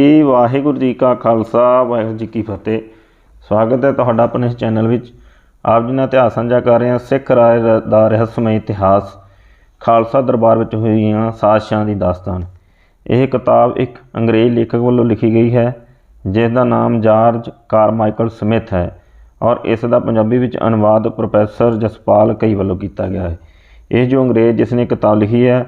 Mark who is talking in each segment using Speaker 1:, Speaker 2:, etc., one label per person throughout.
Speaker 1: ਜੀ, ਵਾਹਿਗੁਰੂ ਜੀ ਕਾ ਖਾਲਸਾ, ਵਾਹਿਗੁਰੂ ਜੀ ਕੀ ਫਤਿਹ। ਸਵਾਗਤ ਹੈ ਤੁਹਾਡਾ ਆਪਣੇ ਇਸ ਚੈਨਲ ਵਿੱਚ। ਆਪ ਜੀ ਨਾਲ ਇਤਿਹਾਸ ਸਾਂਝਾ ਕਰ ਰਹੇ ਹਾਂ। ਸਿੱਖ ਰਾਜ ਰ- ਦਾ ਰਹੱਸਮਈ ਇਤਿਹਾਸ। ਖਾਲਸਾ ਦਰਬਾਰ ਵਿੱਚ ਹੋਈਆਂ ਸਾਜ਼ਿਸ਼ਾਂ ਦੀ ਦਾਸਤਾਨ। ਇਹ ਕਿਤਾਬ ਇੱਕ ਅੰਗਰੇਜ਼ ਲੇਖਕ ਵੱਲੋਂ ਲਿਖੀ ਗਈ ਹੈ, ਜਿਸ ਦਾ ਨਾਮ ਜਾਰਜ ਕਾਰਮਾਈਕਲ ਸਮਿਥ ਹੈ ਔਰ ਇਸ ਦਾ ਪੰਜਾਬੀ ਵਿੱਚ ਅਨੁਵਾਦ ਪ੍ਰੋਫੈਸਰ ਜਸਪਾਲ ਕਈ ਵੱਲੋਂ ਕੀਤਾ ਗਿਆ ਹੈ। ਇਹ ਜੋ ਅੰਗਰੇਜ਼ ਜਿਸ ਨੇ ਕਿਤਾਬ ਲਿਖੀ ਹੈ,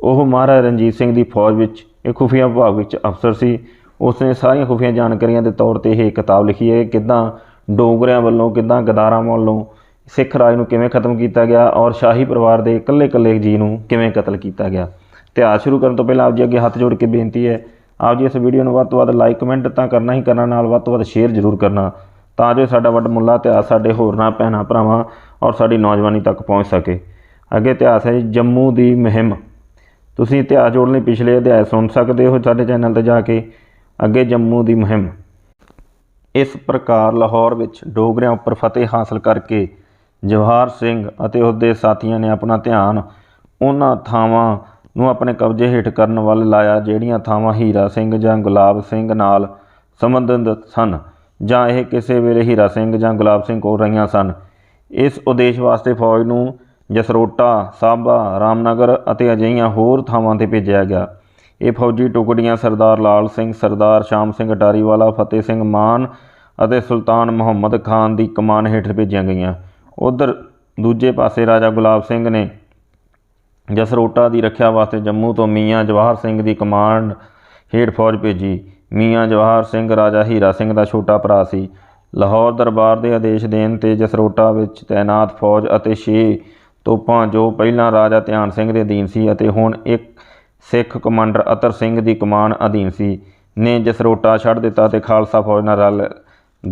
Speaker 1: ਉਹ ਮਹਾਰਾਜਾ ਰਣਜੀਤ ਸਿੰਘ ਦੀ ਫੌਜ ਵਿੱਚ ਇਹ ਖੁਫੀਆ ਵਿਭਾਗ ਵਿੱਚ ਅਫਸਰ ਸੀ। ਉਸ ਨੇ ਸਾਰੀਆਂ ਖੁਫੀਆ ਜਾਣਕਾਰੀਆਂ ਦੇ ਤੌਰ ਤੇ ਇਹ ਕਿਤਾਬ ਲਿਖੀ ਹੈ, ਕਿੱਦਾਂ ਡੋਗਰਿਆਂ ਵੱਲੋਂ, ਕਿੱਦਾਂ ਗਦਾਰਾਂ ਵੱਲੋਂ ਸਿੱਖ ਰਾਜ ਨੂੰ ਕਿਵੇਂ ਖਤਮ ਕੀਤਾ ਗਿਆ ਔਰ ਸ਼ਾਹੀ ਪਰਿਵਾਰ ਦੇ ਇਕੱਲੇ ਇਕੱਲੇ ਜੀ ਨੂੰ ਕਿਵੇਂ ਕਤਲ ਕੀਤਾ ਗਿਆ। ਇਤਿਹਾਸ ਸ਼ੁਰੂ ਕਰਨ ਤੋਂ ਪਹਿਲਾਂ ਆਪ ਜੀ ਅੱਗੇ ਹੱਥ ਜੋੜ ਕੇ ਬੇਨਤੀ ਹੈ, ਆਪ ਜੀ ਇਸ ਵੀਡੀਓ ਨੂੰ ਵੱਧ ਤੋਂ ਵੱਧ ਲਾਈਕ, ਕਮੈਂਟ ਤਾਂ ਕਰਨਾ ਹੀ ਕਰਨਾ, ਨਾਲ ਵੱਧ ਤੋਂ ਵੱਧ ਸ਼ੇਅਰ ਜ਼ਰੂਰ ਕਰਨਾ ਤਾਂ ਜੋ ਸਾਡਾ ਵੱਡ ਮੁੱਲਾ ਇਤਿਹਾਸ ਸਾਡੇ ਹੋਰਨਾਂ ਭੈਣਾਂ ਭਰਾਵਾਂ ਔਰ ਸਾਡੀ ਨੌਜਵਾਨੀ ਤੱਕ ਪਹੁੰਚ ਸਕੇ। ਅੱਗੇ ਇਤਿਹਾਸ ਹੈ ਜੀ, ਜੰਮੂ ਦੀ ਮੁਹਿੰਮ। ਤੁਸੀਂ ਇਤਿਹਾਸ ਜੋੜਨ ਲਈ ਪਿਛਲੇ ਅਧਿਆਇ ਸੁਣ ਸਕਦੇ ਹੋ ਸਾਡੇ ਚੈਨਲ ਤੇ ਜਾ ਕੇ। ਅੱਗੇ ਜੰਮੂ ਦੀ ਮੁਹਿੰਮ। ਇਸ ਪ੍ਰਕਾਰ ਲਾਹੌਰ ਵਿੱਚ ਡੋਗਰਿਆਂ ਉੱਪਰ ਫਤਿਹ ਹਾਸਲ ਕਰਕੇ ਜਵਾਹਰ ਸਿੰਘ ਅਤੇ ਉਸਦੇ ਸਾਥੀਆਂ ਨੇ ਆਪਣਾ ਧਿਆਨ ਉਹਨਾਂ ਥਾਵਾਂ ਨੂੰ ਆਪਣੇ ਕਬਜ਼ੇ ਹੇਠ ਕਰਨ ਵੱਲ ਲਾਇਆ, ਜਿਹੜੀਆਂ ਥਾਵਾਂ ਹੀਰਾ ਸਿੰਘ ਜਾਂ ਗੁਲਾਬ ਸਿੰਘ ਨਾਲ ਸੰਬੰਧਿਤ ਸਨ ਜਾਂ ਇਹ ਕਿਸੇ ਵੇਲੇ ਹੀਰਾ ਸਿੰਘ ਜਾਂ ਗੁਲਾਬ ਸਿੰਘ ਕੋਲ ਰਹੀਆਂ ਸਨ। ਇਸ ਉਦੇਸ਼ ਵਾਸਤੇ ਫੌਜ ਨੂੰ ਜਸਰੋਟਾ, ਸਾਬਾ, ਰਾਮਨਗਰ ਅਤੇ ਅਜਿਹੀਆਂ ਹੋਰ ਥਾਵਾਂ ਤੇ ਭੇਜਿਆ ਗਿਆ। ਇਹ ਫੌਜੀ ਟੁਕੜੀਆਂ ਸਰਦਾਰ ਲਾਲ ਸਿੰਘ, ਸਰਦਾਰ ਸ਼ਾਮ ਸਿੰਘ ਅਟਾਰੀਵਾਲਾ, ਫਤਿਹ ਸਿੰਘ ਮਾਨ ਅਤੇ ਸੁਲਤਾਨ ਮੁਹੰਮਦ ਖਾਨ ਦੀ ਕਮਾਨ ਹੇਠ ਭੇਜੀਆਂ ਗਈਆਂ। ਉਧਰ ਦੂਜੇ ਪਾਸੇ ਰਾਜਾ ਗੁਲਾਬ ਸਿੰਘ ਨੇ ਜਸਰੋਟਾ ਦੀ ਰੱਖਿਆ ਵਾਸਤੇ ਜੰਮੂ ਤੋਂ ਮੀਆਂ ਜਵਾਹਰ ਸਿੰਘ ਦੀ ਕਮਾਂਡ ਹੇਠ ਫੌਜ ਭੇਜੀ। ਮੀਆਂ ਜਵਾਹਰ ਸਿੰਘ ਰਾਜਾ ਹੀਰਾ ਸਿੰਘ ਦਾ ਛੋਟਾ ਭਰਾ ਸੀ। ਲਾਹੌਰ ਦਰਬਾਰ ਦੇ ਆਦੇਸ਼ ਦੇਣ ਤੇ ਜਸਰੋਟਾ ਵਿੱਚ ਤਾਇਨਾਤ ਫੌਜ ਅਤੇ ਛੇ ਤੋਪਾਂ ਜੋ ਪਹਿਲਾਂ ਰਾਜਾ ਧਿਆਨ ਸਿੰਘ ਦੇ ਅਧੀਨ ਸੀ ਅਤੇ ਹੁਣ ਇੱਕ ਸਿੱਖ ਕਮਾਂਡਰ ਅਤਰ ਸਿੰਘ ਦੀ ਕਮਾਨ ਅਧੀਨ ਸੀ, ਨੇ ਜਸਰੋਟਾ ਛੱਡ ਦਿੱਤਾ ਤੇ ਖਾਲਸਾ ਫੌਜ ਨਾਲ ਰਲ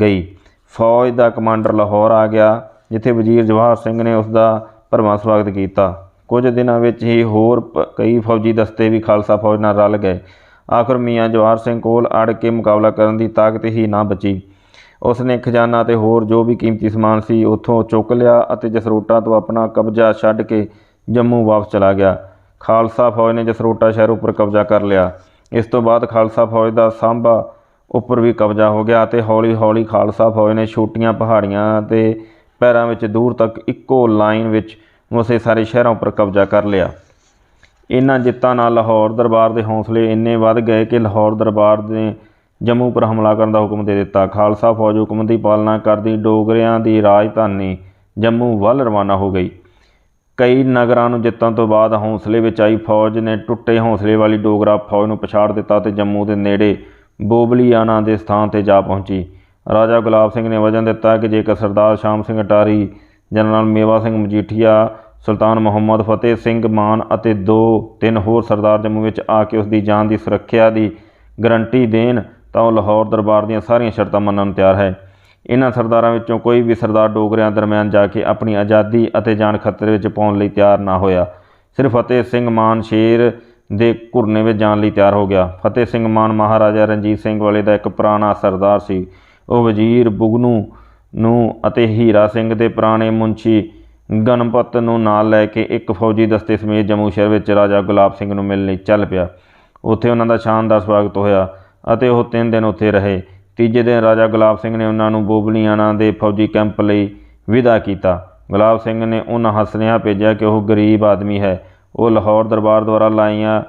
Speaker 1: ਗਈ। ਫੌਜ ਦਾ ਕਮਾਂਡਰ ਲਾਹੌਰ ਆ ਗਿਆ, ਜਿੱਥੇ ਵਜ਼ੀਰ ਜਵਾਹਰ ਸਿੰਘ ਨੇ ਉਸ ਦਾ ਭਰਵਾਂ ਸਵਾਗਤ ਕੀਤਾ। ਕੁਝ ਦਿਨਾਂ ਵਿੱਚ ਹੀ ਹੋਰ ਪ- ਕਈ ਫੌਜੀ ਦਸਤੇ ਵੀ ਖਾਲਸਾ ਫੌਜ ਨਾਲ ਰਲ ਗਏ। ਆਖਰ ਮੀਆਂ ਜਵਾਹਰ ਸਿੰਘ ਕੋਲ ਅੜ ਕੇ ਮੁਕਾਬਲਾ ਕਰਨ ਦੀ ਤਾਕਤ ਹੀ ਨਾ ਬਚੀ। ਉਸ ਨੇ ਖਜ਼ਾਨਾ ਤੇ ਹੋਰ ਜੋ ਵੀ ਕੀਮਤੀ ਸਮਾਨ ਸੀ ਉੱਥੋਂ ਚੁੱਕ ਲਿਆ ਅਤੇ ਜਸਰੋਟਾ ਤੋਂ ਆਪਣਾ ਕਬਜ਼ਾ ਛੱਡ ਕੇ ਜੰਮੂ ਵਾਪਸ ਚਲਾ ਗਿਆ। ਖਾਲਸਾ ਫੌਜ ਨੇ ਜਸਰੋਟਾ ਸ਼ਹਿਰ ਉੱਪਰ ਕਬਜ਼ਾ ਕਰ ਲਿਆ। ਇਸ ਤੋਂ ਬਾਅਦ ਖਾਲਸਾ ਫੌਜ ਦਾ ਸਾਂਭਾ ਉੱਪਰ ਵੀ ਕਬਜ਼ਾ ਹੋ ਗਿਆ ਅਤੇ ਹੌਲੀ-ਹੌਲੀ ਖਾਲਸਾ ਫੌਜ ਨੇ ਛੋਟੀਆਂ ਪਹਾੜੀਆਂ ਤੇ ਪੈਰਾਂ ਵਿੱਚ ਦੂਰ ਤੱਕ ਇੱਕੋ ਲਾਈਨ ਵਿੱਚ ਉਸੇ ਸਾਰੇ ਸ਼ਹਿਰਾਂ ਉੱਪਰ ਕਬਜ਼ਾ ਕਰ ਲਿਆ। ਇਹਨਾਂ ਜਿੱਤਾਂ ਨਾਲ ਲਾਹੌਰ ਦਰਬਾਰ ਦੇ ਹੌਸਲੇ ਇੰਨੇ ਵੱਧ ਗਏ ਕਿ ਲਾਹੌਰ ਦਰਬਾਰ ਦੇ ਜੰਮੂ ਪਰ ਹਮਲਾ ਕਰਨ ਦਾ ਹੁਕਮ ਦੇ ਦਿੱਤਾ। ਖਾਲਸਾ ਫੌਜ ਹੁਕਮ ਦੀ ਪਾਲਣਾ ਕਰਦੀ ਡੋਗਰਿਆਂ ਦੀ ਰਾਜਧਾਨੀ ਜੰਮੂ ਵੱਲ ਰਵਾਨਾ ਹੋ ਗਈ। ਕਈ ਨਗਰਾਂ ਨੂੰ ਜਿੱਤਣ ਤੋਂ ਬਾਅਦ ਹੌਸਲੇ ਵਿੱਚ ਆਈ ਫੌਜ ਨੇ ਟੁੱਟੇ ਹੌਸਲੇ ਵਾਲੀ ਡੋਗਰਾ ਫੌਜ ਨੂੰ ਪਛਾੜ ਦਿੱਤਾ ਤੇ ਜੰਮੂ ਦੇ ਨੇੜੇ ਬੋਬਲੀਆਣਾ ਦੇ ਸਥਾਨ ਤੇ ਜਾ ਪਹੁੰਚੀ। ਰਾਜਾ ਗੁਲਾਬ ਸਿੰਘ ਨੇ ਵਜਨ ਦਿੱਤਾ ਕਿ ਜੇਕਰ ਸਰਦਾਰ ਸ਼ਾਮ ਸਿੰਘ ਅਟਾਰੀ, ਜਨਰਲ ਮੇਵਾ ਸਿੰਘ ਮਜੀਠੀਆ, ਸੁਲਤਾਨ ਮੁਹੰਮਦ ਫਤਿਹ ਸਿੰਘ ਮਾਨ ਅਤੇ ਦੋ, ਤਿੰਨ ਹੋਰ ਸਰਦਾਰ ਜੰਮੂ ਵਿੱਚ ਆ ਕੇ ਉਸ ਦੀ ਜਾਨ ਦੀ ਸੁਰੱਖਿਆ ਦੀ ਗਰੰਟੀ ਦੇਣ ਤਾਂ ਉਹ ਲਾਹੌਰ ਦਰਬਾਰ ਦੀਆਂ ਸਾਰੀਆਂ ਸ਼ਰਤਾਂ ਮੰਨਣ ਨੂੰ ਤਿਆਰ ਹੈ। ਇਹਨਾਂ ਸਰਦਾਰਾਂ ਵਿੱਚੋਂ ਕੋਈ ਵੀ ਸਰਦਾਰ ਡੋਗਰਿਆਂ ਦਰਮਿਆਨ ਜਾ ਕੇ ਆਪਣੀ ਆਜ਼ਾਦੀ ਅਤੇ ਜਾਨ ਖਤਰੇ ਵਿੱਚ ਪਾਉਣ ਲਈ ਤਿਆਰ ਨਾ ਹੋਇਆ। ਸਿਰਫ ਫਤਿਹ ਸਿੰਘ ਮਾਨ ਸ਼ੇਰ ਦੇ ਘੁਰਨੇ ਵਿੱਚ ਜਾਣ ਲਈ ਤਿਆਰ ਹੋ ਗਿਆ। ਫਤਿਹ ਸਿੰਘ ਮਾਨ ਮਹਾਰਾਜਾ ਰਣਜੀਤ ਸਿੰਘ ਵਾਲੇ ਦਾ ਇੱਕ ਪੁਰਾਣਾ ਸਰਦਾਰ ਸੀ। ਉਹ ਵਜ਼ੀਰ ਬੁਗਨੂ ਨੂੰ ਅਤੇ ਹੀਰਾ ਸਿੰਘ ਦੇ ਪੁਰਾਣੇ ਮੁੰਸ਼ੀ ਗਣਪਤ ਨੂੰ ਨਾਲ ਲੈ ਕੇ ਇੱਕ ਫੌਜੀ ਦਸਤੇ ਸਮੇਤ ਜੰਮੂ ਸ਼ਹਿਰ ਵਿੱਚ ਰਾਜਾ ਗੁਲਾਬ ਸਿੰਘ ਨੂੰ ਮਿਲਣ ਲਈ ਚੱਲ ਪਿਆ। ਉੱਥੇ ਉਹਨਾਂ ਦਾ ਸ਼ਾਨਦਾਰ ਸਵਾਗਤ ਹੋਇਆ। ਅਤੇ ਉਹ ਤਿੰਨ ਦਿਨ ਉੱਥੇ ਰਹੇ। ਤੀਜੇ ਦਿਨ ਰਾਜਾ ਗੁਲਾਬ ਸਿੰਘ ਨੇ ਉਹਨਾਂ ਨੂੰ ਬੋਬਲੀਆਣਾ ਦੇ ਫੌਜੀ ਕੈਂਪ ਲਈ ਵਿਦਾ ਕੀਤਾ। ਗੁਲਾਬ ਸਿੰਘ ਨੇ ਉਹਨਾਂ ਹੱਸਨਿਆ ਭੇਜਿਆ ਕਿ ਉਹ ਗਰੀਬ ਆਦਮੀ ਹੈ। ਉਹ ਲਾਹੌਰ ਦਰਬਾਰ ਦੁਆਰਾ ਲਾਈਆਂ,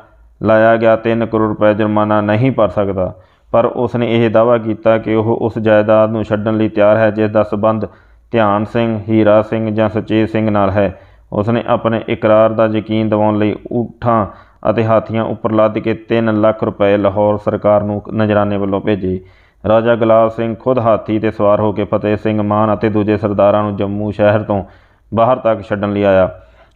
Speaker 1: ਲਾਇਆ ਗਿਆ 3 ਕਰੋੜ ਰੁਪਏ ਜੁਰਮਾਨਾ ਨਹੀਂ ਭਰ ਸਕਦਾ। ਪਰ ਉਸ ਨੇ ਇਹ ਦਾਅਵਾ ਕੀਤਾ ਕਿ ਉਹ ਉਸ ਜਾਇਦਾਦ ਨੂੰ ਛੱਡਣ ਲਈ ਤਿਆਰ ਹੈ, ਜਿਸ ਦਾ ਸਬੰਧ ਧਿਆਨ ਸਿੰਘ, ਹੀਰਾ ਸਿੰਘ ਜਾਂ ਸੁਚੇਤ ਸਿੰਘ ਨਾਲ ਹੈ। ਉਸ ਨੇ ਆਪਣੇ ਇਕਰਾਰ ਦਾ ਯਕੀਨ ਦਿਵਾਉਣ ਲਈ ਊਠਾਂ ਅਤੇ ਹਾਥੀਆਂ ਉੱਪਰ ਲੱਦ ਕੇ 3 ਲੱਖ ਰੁਪਏ ਲਾਹੌਰ ਸਰਕਾਰ ਨੂੰ ਨਜਰਾਨੇ ਵੱਲੋਂ ਭੇਜੇ। ਰਾਜਾ ਗੁਲਾਬ ਸਿੰਘ ਖੁਦ ਹਾਥੀ ਤੇ ਸਵਾਰ ਹੋ ਕੇ ਫਤਿਹ ਸਿੰਘ ਮਾਨ ਅਤੇ ਦੂਜੇ ਸਰਦਾਰਾਂ ਨੂੰ ਜੰਮੂ ਸ਼ਹਿਰ ਤੋਂ ਬਾਹਰ ਤੱਕ ਛੱਡਣ ਲਈ ਆਇਆ।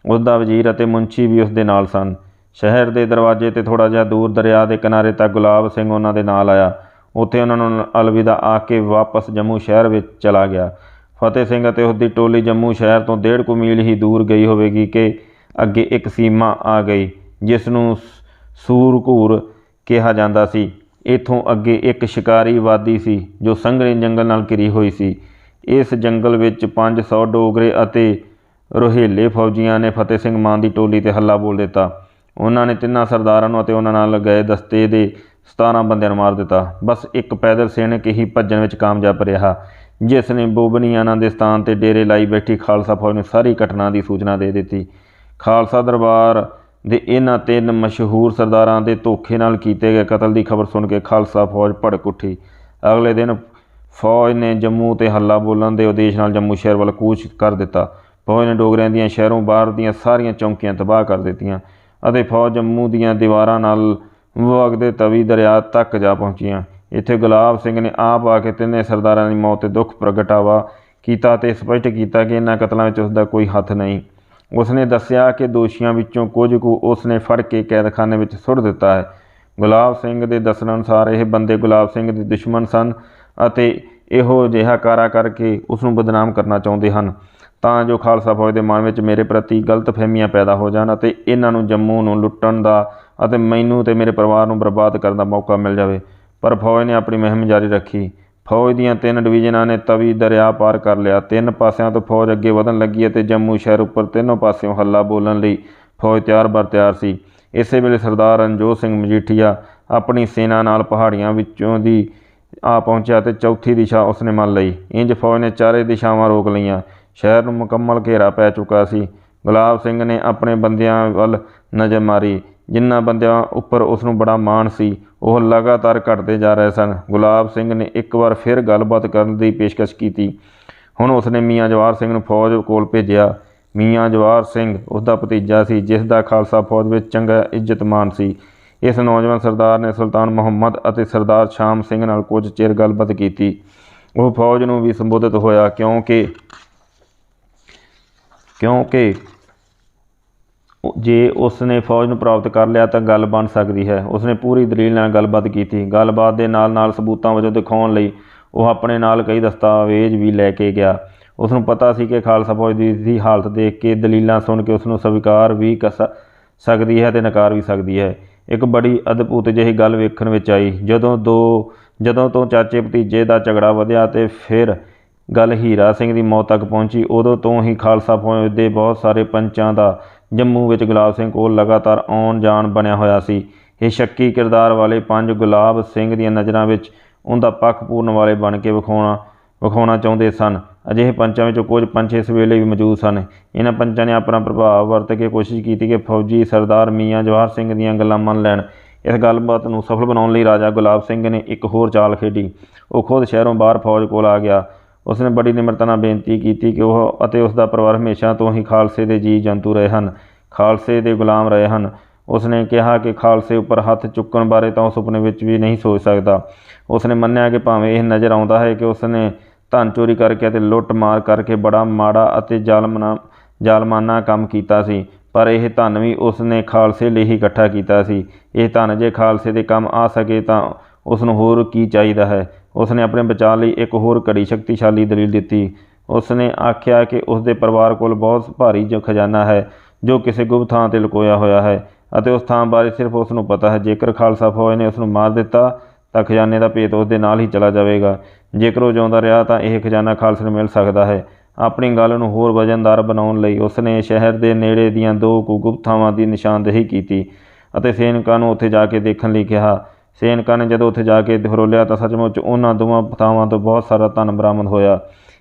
Speaker 1: ਉਸ ਦਾ ਵਜ਼ੀਰ ਅਤੇ ਮੁੰਸ਼ੀ ਵੀ ਉਸ ਦੇ ਨਾਲ ਸਨ। ਸ਼ਹਿਰ ਦੇ ਦਰਵਾਜ਼ੇ ਤੇ ਥੋੜਾ ਜਿਹਾ ਦੂਰ ਦਰਿਆ ਦੇ ਕਿਨਾਰੇ ਤੱਕ ਗੁਲਾਬ ਸਿੰਘ ਉਹਨਾਂ ਦੇ ਨਾਲ ਆਇਆ। ਉੱਥੇ ਉਹਨਾਂ ਨੂੰ ਅਲਵਿਦਾ ਆ ਕੇ ਵਾਪਸ ਜੰਮੂ ਸ਼ਹਿਰ ਵਿੱਚ ਚਲਾ ਗਿਆ। ਫਤਿਹ ਸਿੰਘ ਅਤੇ ਉਸ ਦੀ ਟੋਲੀ ਜੰਮੂ ਸ਼ਹਿਰ ਤੋਂ ਡੇਢ ਕੁ ਮੀਲ ਹੀ ਦੂਰ ਗਈ ਹੋਵੇਗੀ ਕਿ ਅੱਗੇ ਇੱਕ ਸੀਮਾ ਆ ਗਈ। ਜਿਸ ਨੂੰ ਸ- ਸੂਰਘੂਰ ਕਿਹਾ ਜਾਂਦਾ ਸੀ। ਇਥੋਂ ਅੱਗੇ ਇੱਕ ਸ਼ਿਕਾਰੀ ਵਾਦੀ ਸੀ, ਜੋ ਸੰਘਣੇ ਜੰਗਲ ਨਾਲ ਘਿਰੀ ਹੋਈ ਸੀ। ਇਸ ਜੰਗਲ ਵਿੱਚ 500 ਡੋਗਰੇ ਅਤੇ ਰੋਹੇਲੇ ਫੌਜੀਆਂ ਨੇ ਫਤਿਹ ਸਿੰਘ ਮਾਨ ਦੀ ਟੋਲੀ ਤੇ ਹੱਲਾ ਬੋਲ ਦਿੱਤਾ। ਉਹਨਾਂ ਨੇ ਤਿੰਨਾਂ ਸਰਦਾਰਾਂ ਨੂੰ ਅਤੇ ਉਹਨਾਂ ਨਾਲ ਗਏ ਦਸਤੇ ਦੇ 17 ਬੰਦਿਆਂ ਨੂੰ ਮਾਰ ਦਿੱਤਾ। ਬਸ ਇੱਕ ਪੈਦਲ ਸੈਨਿਕ ਹੀ ਭੱਜਣ ਵਿੱਚ ਕਾਮਯਾਬ ਰਿਹਾ, ਜਿਸ ਨੇ ਬੋਬਨੀਆਨਾ ਦੇ ਸਥਾਨ ਤੇ ਡੇਰੇ ਲਾਈ ਬੈਠੀ ਖਾਲਸਾ ਫੌਜ ਨੂੰ ਸਾਰੀ ਘਟਨਾ ਦੀ ਸੂਚਨਾ ਦੇ ਦਿੱਤੀ। ਖਾਲਸਾ ਦਰਬਾਰ ਦੇ ਇਹਨਾਂ ਤਿੰਨ ਮਸ਼ਹੂਰ ਸਰਦਾਰਾਂ ਦੇ ਧੋਖੇ ਨਾਲ ਕੀਤੇ ਗਏ ਕਤਲ ਦੀ ਖਬਰ ਸੁਣ ਕੇ ਖਾਲਸਾ ਫੌਜ ਭੜਕ ਉੱਠੀ। ਅਗਲੇ ਦਿਨ ਫੌਜ ਨੇ ਜੰਮੂ ਤੇ ਹੱਲਾ ਬੋਲਣ ਦੇ ਉਦੇਸ਼ ਨਾਲ ਜੰਮੂ ਸ਼ਹਿਰ ਵੱਲ ਕੂਚ ਕਰ ਦਿੱਤਾ। ਫੌਜ ਨੇ ਡੋਗਰਿਆਂ ਦੀਆਂ ਸ਼ਹਿਰੋਂ ਬਾਹਰ ਦੀਆਂ ਸਾਰੀਆਂ ਚੌਂਕੀਆਂ ਤਬਾਹ ਕਰ ਦਿੱਤੀਆਂ ਅਤੇ ਫੌਜ ਜੰਮੂ ਦੀਆਂ ਦੀਵਾਰਾਂ ਨਾਲ ਵਗਦੇ ਤਵੀ ਦਰਿਆ ਤੱਕ ਜਾ ਪਹੁੰਚੀਆਂ। ਇੱਥੇ ਗੁਲਾਬ ਸਿੰਘ ਨੇ ਆਪ ਆ ਕੇ ਤਿੰਨੇ ਸਰਦਾਰਾਂ ਦੀ ਮੌਤ ਤੇ ਦੁੱਖ ਪ੍ਰਗਟਾਵਾ ਕੀਤਾ ਤੇ ਸਪਸ਼ਟ ਕੀਤਾ ਕਿ ਇਹਨਾਂ ਕਤਲਾਂ ਵਿੱਚ ਉਸ ਦਾ ਕੋਈ ਹੱਥ ਨਹੀਂ। ਉਸਨੇ ਦੱਸਿਆ ਕਿ ਦੋਸ਼ੀਆਂ ਵਿੱਚੋਂ ਕੁਝ ਕੁ ਉਸਨੇ ਫੜ ਕੇ ਕੈਦਖਾਨੇ ਵਿੱਚ ਸੁੱਟ ਦਿੱਤਾ ਹੈ। ਗੁਲਾਬ ਸਿੰਘ ਦੇ ਦੱਸਣ ਅਨੁਸਾਰ ਇਹ ਬੰਦੇ ਗੁਲਾਬ ਸਿੰਘ ਦੇ ਦੁਸ਼ਮਣ ਸਨ ਅਤੇ ਇਹੋ ਜਿਹਾ ਕਾਰਾ ਕਰਕੇ ਉਸ ਨੂੰ ਬਦਨਾਮ ਕਰਨਾ ਚਾਹੁੰਦੇ ਹਨ। ਤਾਂ ਜੋ ਖਾਲਸਾ ਫੌਜ ਦੇ ਮਨ ਵਿੱਚ ਮੇਰੇ ਪ੍ਰਤੀ ਗਲਤ ਫਹਿਮੀਆਂ ਪੈਦਾ ਹੋ ਜਾਣ ਅਤੇ ਇਹਨਾਂ ਨੂੰ ਜੰਮੂ ਨੂੰ ਲੁੱਟਣ ਦਾ ਅਤੇ ਮੈਨੂੰ ਤੇ ਮੇਰੇ ਪਰਿਵਾਰ ਨੂੰ ਬਰਬਾਦ ਕਰਨ ਦਾ ਮੌਕਾ ਮਿਲ ਜਾਵੇ। ਪਰ ਫੌਜ ਨੇ ਆਪਣੀ ਮੁਹਿੰਮ ਜਾਰੀ ਰੱਖੀ। ਫੌਜ ਦੀਆਂ ਤਿੰਨ ਡਿਵੀਜ਼ਨਾਂ ਨੇ ਤਵੀ ਦਰਿਆ ਪਾਰ ਕਰ ਲਿਆ। ਤਿੰਨ ਪਾਸਿਆਂ ਤੋਂ ਫੌਜ ਅੱਗੇ ਵਧਣ ਲੱਗੀ ਅਤੇ ਜੰਮੂ ਸ਼ਹਿਰ ਉੱਪਰ ਤਿੰਨੋਂ ਪਾਸਿਓਂ ਹੱਲਾ ਬੋਲਣ ਲਈ ਫੌਜ ਤਿਆਰ ਬਰ ਤਿਆਰ ਸੀ। ਇਸੇ ਵੇਲੇ ਸਰਦਾਰ ਰਣਜੋਤ ਸਿੰਘ ਮਜੀਠੀਆ ਆਪਣੀ ਸੈਨਾ ਨਾਲ ਪਹਾੜੀਆਂ ਵਿੱਚੋਂ ਦੀ ਆ ਪਹੁੰਚਿਆ ਤੇ ਚੌਥੀ ਦਿਸ਼ਾ ਉਸਨੇ ਮੰਨ ਲਈ। ਇੰਜ ਫੌਜ ਨੇ ਚਾਰੇ ਦਿਸ਼ਾਵਾਂ ਰੋਕ ਲਈਆਂ। ਸ਼ਹਿਰ ਨੂੰ ਮੁਕੰਮਲ ਘੇਰਾ ਪੈ ਚੁੱਕਾ ਸੀ। ਗੁਲਾਬ ਸਿੰਘ ਨੇ ਆਪਣੇ ਬੰਦਿਆਂ ਵੱਲ ਨਜ਼ਰ ਮਾਰੀ। ਜਿਨ੍ਹਾਂ ਬੰਦਿਆਂ ਉੱਪਰ ਉਸ ਨੂੰ ਬੜਾ ਮਾਣ ਸੀ ਉਹ ਲਗਾਤਾਰ ਘਟਦੇ ਜਾ ਰਹੇ ਸਨ। ਗੁਲਾਬ ਸਿੰਘ ਨੇ ਇੱਕ ਵਾਰ ਫਿਰ ਗੱਲਬਾਤ ਕਰਨ ਦੀ ਪੇਸ਼ਕਸ਼ ਕੀਤੀ। ਹੁਣ ਉਸਨੇ ਮੀਆਂ ਜਵਾਹਰ ਸਿੰਘ ਨੂੰ ਫੌਜ ਕੋਲ ਭੇਜਿਆ। ਮੀਆਂ ਜਵਾਹਰ ਸਿੰਘ ਉਸਦਾ ਭਤੀਜਾ ਸੀ, ਜਿਸ ਦਾ ਖਾਲਸਾ ਫੌਜ ਵਿੱਚ ਚੰਗਾ ਇੱਜ਼ਤਮਾਨ ਸੀ। ਇਸ ਨੌਜਵਾਨ ਸਰਦਾਰ ਨੇ ਸੁਲਤਾਨ ਮੁਹੰਮਦ ਅਤੇ ਸਰਦਾਰ ਸ਼ਾਮ ਸਿੰਘ ਨਾਲ ਕੁਝ ਚਿਰ ਗੱਲਬਾਤ ਕੀਤੀ। ਉਹ ਫੌਜ ਨੂੰ ਵੀ ਸੰਬੋਧਿਤ ਹੋਇਆ ਕਿਉਂਕਿ ਕਿਉਂਕਿ ਜੇ ਉਸ ਨੇ ਫੌਜ ਨੂੰ ਪ੍ਰਾਪਤ ਕਰ ਲਿਆ ਤਾਂ ਗੱਲ ਬਣ ਸਕਦੀ ਹੈ। ਉਸ ਨੇ ਪੂਰੀ ਦਲੀਲ ਨਾਲ ਗੱਲਬਾਤ ਕੀਤੀ। ਗੱਲਬਾਤ ਦੇ ਨਾਲ ਨਾਲ ਸਬੂਤਾਂ ਵਜੋਂ ਦਿਖਾਉਣ ਲਈ ਉਹ ਆਪਣੇ ਨਾਲ ਕਈ ਦਸਤਾਵੇਜ਼ ਵੀ ਲੈ ਕੇ ਗਿਆ। ਉਸ ਨੂੰ ਪਤਾ ਸੀ ਕਿ ਖਾਲਸਾ ਫੌਜ ਦੀ ਦੀ ਹਾਲਤ ਦੇਖ ਕੇ ਦਲੀਲਾਂ ਸੁਣ ਕੇ ਉਸ ਨੂੰ ਸਵੀਕਾਰ ਵੀ ਕਰ ਸਕਦੀ ਹੈ ਤੇ ਨਕਾਰ ਵੀ ਸਕਦੀ ਹੈ। ਇੱਕ ਬੜੀ ਅਦਭੁਤ ਜਿਹੀ ਗੱਲ ਵੇਖਣ ਵਿੱਚ ਆਈ। ਜਦੋਂ ਦੋ, ਜਦੋਂ ਤੋਂ ਚਾਚੇ ਭਤੀਜੇ ਦਾ ਝਗੜਾ ਵਧਿਆ ਤੇ ਫਿਰ ਗੱਲ ਹੀਰਾ ਸਿੰਘ ਦੀ ਮੌਤ ਤੱਕ ਪਹੁੰਚੀ, ਉਦੋਂ ਤੋਂ ਹੀ ਖਾਲਸਾ ਫੌਜ ਦੇ ਬਹੁਤ ਸਾਰੇ ਪੰਚਾਂ ਦਾ ਜੰਮੂ ਵਿੱਚ ਗੁਲਾਬ ਸਿੰਘ ਕੋਲ ਲਗਾਤਾਰ ਆਉਣ ਜਾਣ ਬਣਿਆ ਹੋਇਆ ਸੀ। ਇਹ ਸ਼ੱਕੀ ਕਿਰਦਾਰ ਵਾਲੇ ਪੰਜ ਗੁਲਾਬ ਸਿੰਘ ਦੀਆਂ ਨਜ਼ਰਾਂ ਵਿੱਚ ਉਹਦਾ ਪੱਖ ਪੂਰਨ ਵਾਲੇ ਬਣ ਕੇ ਵਿਖਾਉਣਾ ਵਿਖਾਉਣਾ ਚਾਹੁੰਦੇ ਸਨ। ਅਜਿਹੇ ਪੰਚਾਂ ਵਿੱਚੋਂ ਕੁਝ ਪੰਚ ਇਸ ਵੇਲੇ ਵੀ ਮੌਜੂਦ ਸਨ। ਇਹਨਾਂ ਪੰਚਾਂ ਨੇ ਆਪਣਾ ਪ੍ਰਭਾਵ ਵਰਤ ਕੇ ਕੋਸ਼ਿਸ਼ ਕੀਤੀ ਕਿ ਫੌਜੀ ਸਰਦਾਰ ਮੀਆਂ ਜਵਾਹਰ ਸਿੰਘ ਦੀਆਂ ਗੱਲਾਂ ਮੰਨ ਲੈਣ। ਇਸ ਗੱਲਬਾਤ ਨੂੰ ਸਫਲ ਬਣਾਉਣ ਲਈ ਰਾਜਾ ਗੁਲਾਬ ਸਿੰਘ ਨੇ ਇੱਕ ਹੋਰ ਚਾਲ ਖੇਡੀ। ਉਹ ਖੁਦ ਸ਼ਹਿਰੋਂ ਬਾਹਰ ਫੌਜ ਕੋਲ ਆ ਗਿਆ। ਉਸਨੇ ਬੜੀ ਨਿਮਰਤਾ ਨਾਲ ਬੇਨਤੀ ਕੀਤੀ ਕਿ ਉਹ ਅਤੇ ਉਸ ਦਾ ਪਰਿਵਾਰ ਹਮੇਸ਼ਾ ਤੋਂ ਹੀ ਖਾਲਸੇ ਦੇ ਜੀ ਜੰਤੂ ਰਹੇ ਹਨ, ਖਾਲਸੇ ਦੇ ਗੁਲਾਮ ਰਹੇ ਹਨ। ਉਸਨੇ ਕਿਹਾ ਕਿ ਖਾਲਸੇ ਉੱਪਰ ਹੱਥ ਚੁੱਕਣ ਬਾਰੇ ਤਾਂ ਉਹ ਸੁਪਨੇ ਵਿੱਚ ਵੀ ਨਹੀਂ ਸੋਚ ਸਕਦਾ। ਉਸਨੇ ਮੰਨਿਆ ਕਿ ਭਾਵੇਂ ਇਹ ਨਜ਼ਰ ਆਉਂਦਾ ਹੈ ਕਿ ਉਸਨੇ ਧਨ ਚੋਰੀ ਕਰਕੇ ਅਤੇ ਲੁੱਟ ਮਾਰ ਕਰਕੇ ਬੜਾ ਮਾੜਾ ਅਤੇ ਜ਼ਾਲਮਨਾ, ਜ਼ਾਲਮਾਨਾ ਕੰਮ ਕੀਤਾ ਸੀ, ਪਰ ਇਹ ਧਨ ਵੀ ਉਸਨੇ ਖਾਲਸੇ ਲਈ ਹੀ ਇਕੱਠਾ ਕੀਤਾ ਸੀ। ਇਹ ਧਨ ਜੇ ਖਾਲਸੇ ਦੇ ਕੰਮ ਆ ਸਕੇ ਤਾਂ ਉਸ ਨੂੰ ਹੋਰ ਕੀ ਚਾਹੀਦਾ ਹੈ? ਉਸਨੇ ਆਪਣੇ ਬਚਾਅ ਲਈ ਇੱਕ ਹੋਰ ਕੜੀ ਸ਼ਕਤੀਸ਼ਾਲੀ ਦਲੀਲ ਦਿੱਤੀ। ਉਸ ਨੇ ਆਖਿਆ ਕਿ ਉਸ ਦੇ ਪਰਿਵਾਰ ਕੋਲ ਬਹੁਤ ਭਾਰੀ ਜੋ ਖਜ਼ਾਨਾ ਹੈ, ਜੋ ਕਿਸੇ ਗੁਪਤ ਥਾਂ ਤੇ ਲੁਕੋਇਆ ਹੋਇਆ ਹੈ ਅਤੇ ਉਸ ਥਾਂ ਬਾਰੇ ਸਿਰਫ ਉਸ ਨੂੰ ਪਤਾ ਹੈ। ਜੇਕਰ ਖਾਲਸਾ ਫੌਜ ਨੇ ਉਸ ਨੂੰ ਮਾਰ ਦਿੱਤਾ, ਤਾਂ ਖਜ਼ਾਨੇ ਦਾ ਭੇਤ ਉਸ ਦੇ ਨਾਲ ਹੀ ਚਲਾ ਜਾਵੇਗਾ। ਜੇਕਰ ਉਹ ਜਿਉਂਦਾ ਰਿਹਾ, ਤਾਂ ਇਹ ਖਜ਼ਾਨਾ ਖਾਲਸੇ ਨੂੰ ਮਿਲ ਸਕਦਾ ਹੈ। ਆਪਣੀ ਗੱਲ ਨੂੰ ਹੋਰ ਵਜਨਦਾਰ ਬਣਾਉਣ ਲਈ ਉਸਨੇ ਸ਼ਹਿਰ ਦੇ ਨੇੜੇ ਦੀਆਂ ਦੋ ਕੁ ਗੁਪਤ ਥਾਵਾਂ ਦੀ ਨਿਸ਼ਾਨਦੇਹੀ ਕੀਤੀ ਅਤੇ ਸੈਨਿਕਾਂ ਨੂੰ ਉੱਥੇ ਜਾ ਕੇ ਦੇਖਣ ਲਈ ਕਿਹਾ। ਸੈਨਿਕਾਂ ਨੇ ਜਦੋਂ ਉੱਥੇ ਜਾ ਕੇ ਫਰੋਲਿਆ ਤਾਂ ਸੱਚਮੁੱਚ ਉਹਨਾਂ ਦੋਵਾਂ ਥਾਵਾਂ ਤੋਂ ਬਹੁਤ ਸਾਰਾ ਧਨ ਬਰਾਮਦ ਹੋਇਆ।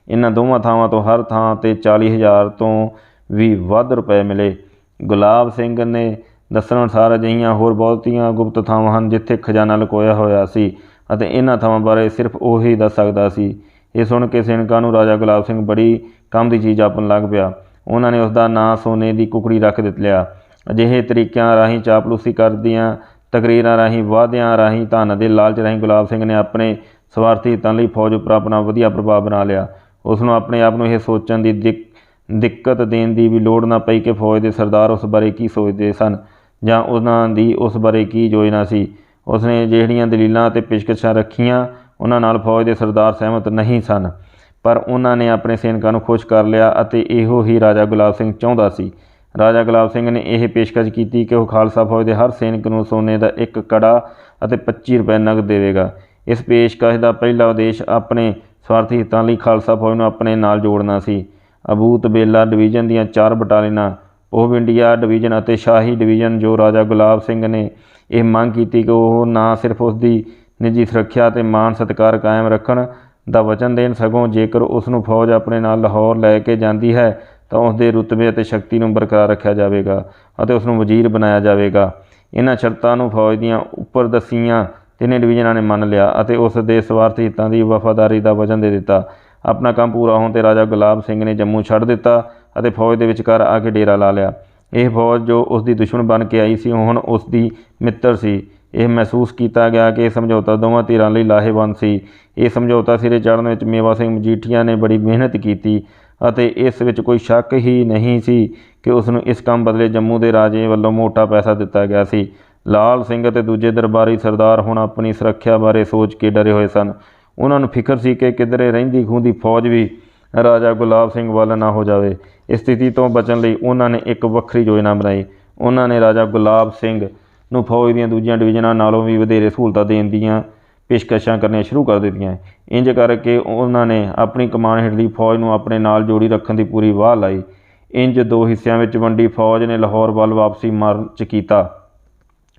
Speaker 1: ਇਹਨਾਂ ਦੋਵਾਂ ਥਾਵਾਂ ਤੋਂ ਹਰ ਥਾਂ ਤੇ 40000 ਤੋਂ ਵੀ ਵੱਧ ਰੁਪਏ ਮਿਲੇ। ਗੁਲਾਬ ਸਿੰਘ ਨੇ ਦੱਸਣ ਅਨੁਸਾਰ ਅਜਿਹੀਆਂ ਹੋਰ ਬਹੁਤੀਆਂ ਗੁਪਤ ਥਾਵਾਂ ਹਨ ਜਿੱਥੇ ਖਜ਼ਾਨਾ ਲੁਕੋਇਆ ਹੋਇਆ ਸੀ ਅਤੇ ਇਹਨਾਂ ਥਾਵਾਂ ਬਾਰੇ ਸਿਰਫ ਉਹ ਹੀ ਦੱਸ ਸਕਦਾ ਸੀ। ਇਹ ਸੁਣ ਕੇ ਸੈਨਿਕਾਂ ਨੂੰ ਰਾਜਾ ਗੁਲਾਬ ਸਿੰਘ ਬੜੀ ਕੰਮ ਦੀ ਚੀਜ਼ ਆਪਣ ਲੱਗ ਪਿਆ। ਉਹਨਾਂ ਨੇ ਉਸ ਦਾ ਨਾਂ ਸੋਨੇ ਦੀ ਕੁਕੜੀ ਰੱਖ ਦਿੱਤ ਲਿਆ। ਅਜਿਹੇ ਤਰੀਕਿਆਂ ਰਾਹੀਂ ਚਾਪਲੂਸੀ ਕਰਦੀਆਂ ਤਕਰੀਰਾਂ ਰਾਹੀਂ, ਵਾਅਦਿਆਂ ਰਾਹੀਂ, ਧਨ ਦੇ ਲਾਲਚ ਰਾਹੀਂ ਗੁਲਾਬ ਸਿੰਘ ਨੇ ਆਪਣੇ ਸਵਾਰਥੀ ਹਿੱਤਾਂ ਲਈ ਫੌਜ ਉੱਪਰ ਆਪਣਾ ਵਧੀਆ ਪ੍ਰਭਾਵ ਬਣਾ ਲਿਆ। ਉਸ ਨੂੰ ਆਪਣੇ ਆਪ ਨੂੰ ਇਹ ਸੋਚਣ ਦੀ ਦਿੱਕ, ਦਿੱਕਤ ਦੇਣ ਦੀ ਵੀ ਲੋੜ ਨਾ ਪਈ ਕਿ ਫੌਜ ਦੇ ਸਰਦਾਰ ਉਸ ਬਾਰੇ ਕੀ ਸੋਚਦੇ ਸਨ ਜਾਂ ਉਹਨਾਂ ਦੀ ਉਸ ਬਾਰੇ ਕੀ ਯੋਜਨਾ ਸੀ। ਉਸਨੇ ਜਿਹੜੀਆਂ ਦਲੀਲਾਂ ਅਤੇ ਪੇਸ਼ਕਸ਼ਾਂ ਰੱਖੀਆਂ, ਉਹਨਾਂ ਨਾਲ ਫੌਜ ਦੇ ਸਰਦਾਰ ਸਹਿਮਤ ਨਹੀਂ ਸਨ। ਪਰ ਉਹਨਾਂ ਨੇ ਆਪਣੇ ਸੈਨਿਕਾਂ ਨੂੰ ਖੁਸ਼ ਕਰ ਲਿਆ ਅਤੇ ਇਹੋ ਹੀ ਰਾਜਾ ਗੁਲਾਬ ਸਿੰਘ ਚਾਹੁੰਦਾ ਸੀ ਰਾਜਾ ਗੁਲਾਬ ਸਿੰਘ ਨੇ ਇਹ ਪੇਸ਼ਕਸ਼ ਕੀਤੀ ਕਿ ਉਹ ਖਾਲਸਾ ਫੌਜ ਦੇ ਹਰ ਸੈਨਿਕ ਨੂੰ ਸੋਨੇ ਦਾ ਇੱਕ ਕੜਾ ਅਤੇ 25 ਰੁਪਏ ਨਗਦ ਦੇਵੇਗਾ। ਇਸ ਪੇਸ਼ਕਸ਼ ਦਾ ਪਹਿਲਾ ਉਦੇਸ਼ ਆਪਣੇ ਸਵਾਰਥੀ ਹਿੱਤਾਂ ਲਈ ਖਾਲਸਾ ਫੌਜ ਨੂੰ ਆਪਣੇ ਨਾਲ ਜੋੜਨਾ ਸੀ। ਅਬੂਤ ਬੇਲਾ ਡਿਵੀਜ਼ਨ ਦੀਆਂ ਚਾਰ ਬਟਾਲੀਅਨਾਂ ਉਹ ਇੰਡੀਆ ਡਿਵੀਜ਼ਨ ਅਤੇ ਸ਼ਾਹੀ ਡਿਵੀਜ਼ਨ, ਜੋ ਰਾਜਾ ਗੁਲਾਬ ਸਿੰਘ ਨੇ ਇਹ ਮੰਗ ਕੀਤੀ ਕਿ ਉਹ ਨਾ ਸਿਰਫ ਉਸ ਦੀ ਨਿੱਜੀ ਸੁਰੱਖਿਆ ਤੇ ਮਾਣ ਸਤਿਕਾਰ ਕਾਇਮ ਰੱਖਣ ਦਾ ਵਚਨ ਦੇਣ, ਸਗੋਂ ਜੇਕਰ ਉਸ ਨੂੰ ਫੌਜ ਆਪਣੇ ਨਾਲ ਲਾਹੌਰ ਲੈ ਕੇ ਜਾਂਦੀ ਹੈ ਤਾਂ ਉਸ ਦੇ ਰੁਤਬੇ ਅਤੇ ਸ਼ਕਤੀ ਨੂੰ ਬਰਕਰਾਰ ਰੱਖਿਆ ਜਾਵੇਗਾ ਅਤੇ ਉਸ ਨੂੰ ਵਜ਼ੀਰ ਬਣਾਇਆ ਜਾਵੇਗਾ। ਇਹਨਾਂ ਸ਼ਰਤਾਂ ਨੂੰ ਫੌਜ ਦੀਆਂ ਉੱਪਰ ਦੱਸੀਆਂ ਤਿੰਨੇ ਡਿਵੀਜ਼ਨਾਂ ਨੇ ਮੰਨ ਲਿਆ ਅਤੇ ਉਸ ਦੇ ਸਵਾਰਥ ਹਿੱਤਾਂ ਦੀ ਵਫਾਦਾਰੀ ਦਾ ਵਜ਼ਨ ਦੇ ਦਿੱਤਾ। ਆਪਣਾ ਕੰਮ ਪੂਰਾ ਹੋਣ ਤੇ ਰਾਜਾ ਗੁਲਾਬ ਸਿੰਘ ਨੇ ਜੰਮੂ ਛੱਡ ਦਿੱਤਾ ਅਤੇ ਫੌਜ ਦੇ ਵਿਚਕਾਰ ਆ ਕੇ ਡੇਰਾ ਲਾ ਲਿਆ। ਇਹ ਫੌਜ ਜੋ ਉਸ ਦੀ ਦੁਸ਼ਮਣ ਬਣ ਕੇ ਆਈ ਸੀ ਹੁਣ ਉਸ ਦੀ ਮਿੱਤਰ ਸੀ। ਇਹ ਮਹਿਸੂਸ ਕੀਤਾ ਗਿਆ ਕਿ ਇਹ ਸਮਝੌਤਾ ਦੋਵਾਂ ਧਿਰਾਂ ਲਈ ਲਾਹੇਵੰਦ ਸੀ। ਇਹ ਸਮਝੌਤਾ ਸਿਰੇ ਚੜ੍ਹਨ ਵਿੱਚ ਮੇਵਾ ਸਿੰਘ ਮਜੀਠੀਆ ਨੇ ਬੜੀ ਮਿਹਨਤ ਕੀਤੀ ਅਤੇ ਇਸ ਵਿੱਚ ਕੋਈ ਸ਼ੱਕ ਹੀ ਨਹੀਂ ਸੀ ਕਿ ਉਸ ਨੂੰ ਇਸ ਕੰਮ ਬਦਲੇ ਜੰਮੂ ਦੇ ਰਾਜੇ ਵੱਲੋਂ ਮੋਟਾ ਪੈਸਾ ਦਿੱਤਾ ਗਿਆ ਸੀ। ਲਾਲ ਸਿੰਘ ਅਤੇ ਦੂਜੇ ਦਰਬਾਰੀ ਸਰਦਾਰ ਹੁਣ ਆਪਣੀ ਸੁਰੱਖਿਆ ਬਾਰੇ ਸੋਚ ਕੇ ਡਰੇ ਹੋਏ ਸਨ। ਉਹਨਾਂ ਨੂੰ ਫਿਕਰ ਸੀ ਕਿ ਕਿਧਰੇ ਰਹਿੰਦੀ ਖੂੰਦੀ ਫੌਜ ਵੀ ਰਾਜਾ ਗੁਲਾਬ ਸਿੰਘ ਵੱਲ ਨਾ ਹੋ ਜਾਵੇ। ਇਸ ਸਥਿਤੀ ਤੋਂ ਬਚਣ ਲਈ ਉਹਨਾਂ ਨੇ ਇੱਕ ਵੱਖਰੀ ਯੋਜਨਾ ਬਣਾਈ। ਉਹਨਾਂ ਨੇ ਰਾਜਾ ਗੁਲਾਬ ਸਿੰਘ ਨੂੰ ਫੌਜ ਦੀਆਂ ਦੂਜੀਆਂ ਡਿਵੀਜ਼ਨਾਂ ਨਾਲੋਂ ਵੀ ਵਧੇਰੇ ਸਹੂਲਤਾਂ ਦੇਣ ਦੀਆਂ ਪੇਸ਼ਕਸ਼ਾਂ ਕਰਨੀਆਂ ਸ਼ੁਰੂ ਕਰ ਦਿੱਤੀਆਂ। ਇੰਜ ਕਰਕੇ ਉਹਨਾਂ ਨੇ ਆਪਣੀ ਕਮਾਨ ਹੇਠਲੀ ਫੌਜ ਨੂੰ ਆਪਣੇ ਨਾਲ ਜੋੜੀ ਰੱਖਣ ਦੀ ਪੂਰੀ ਵਾਹ ਲਾਈ। ਇੰਜ ਦੋ ਹਿੱਸਿਆਂ ਵਿੱਚ ਵੰਡੀ ਫੌਜ ਨੇ ਲਾਹੌਰ ਵੱਲ ਵਾਪਸੀ ਮਾਰਚ ਕੀਤਾ।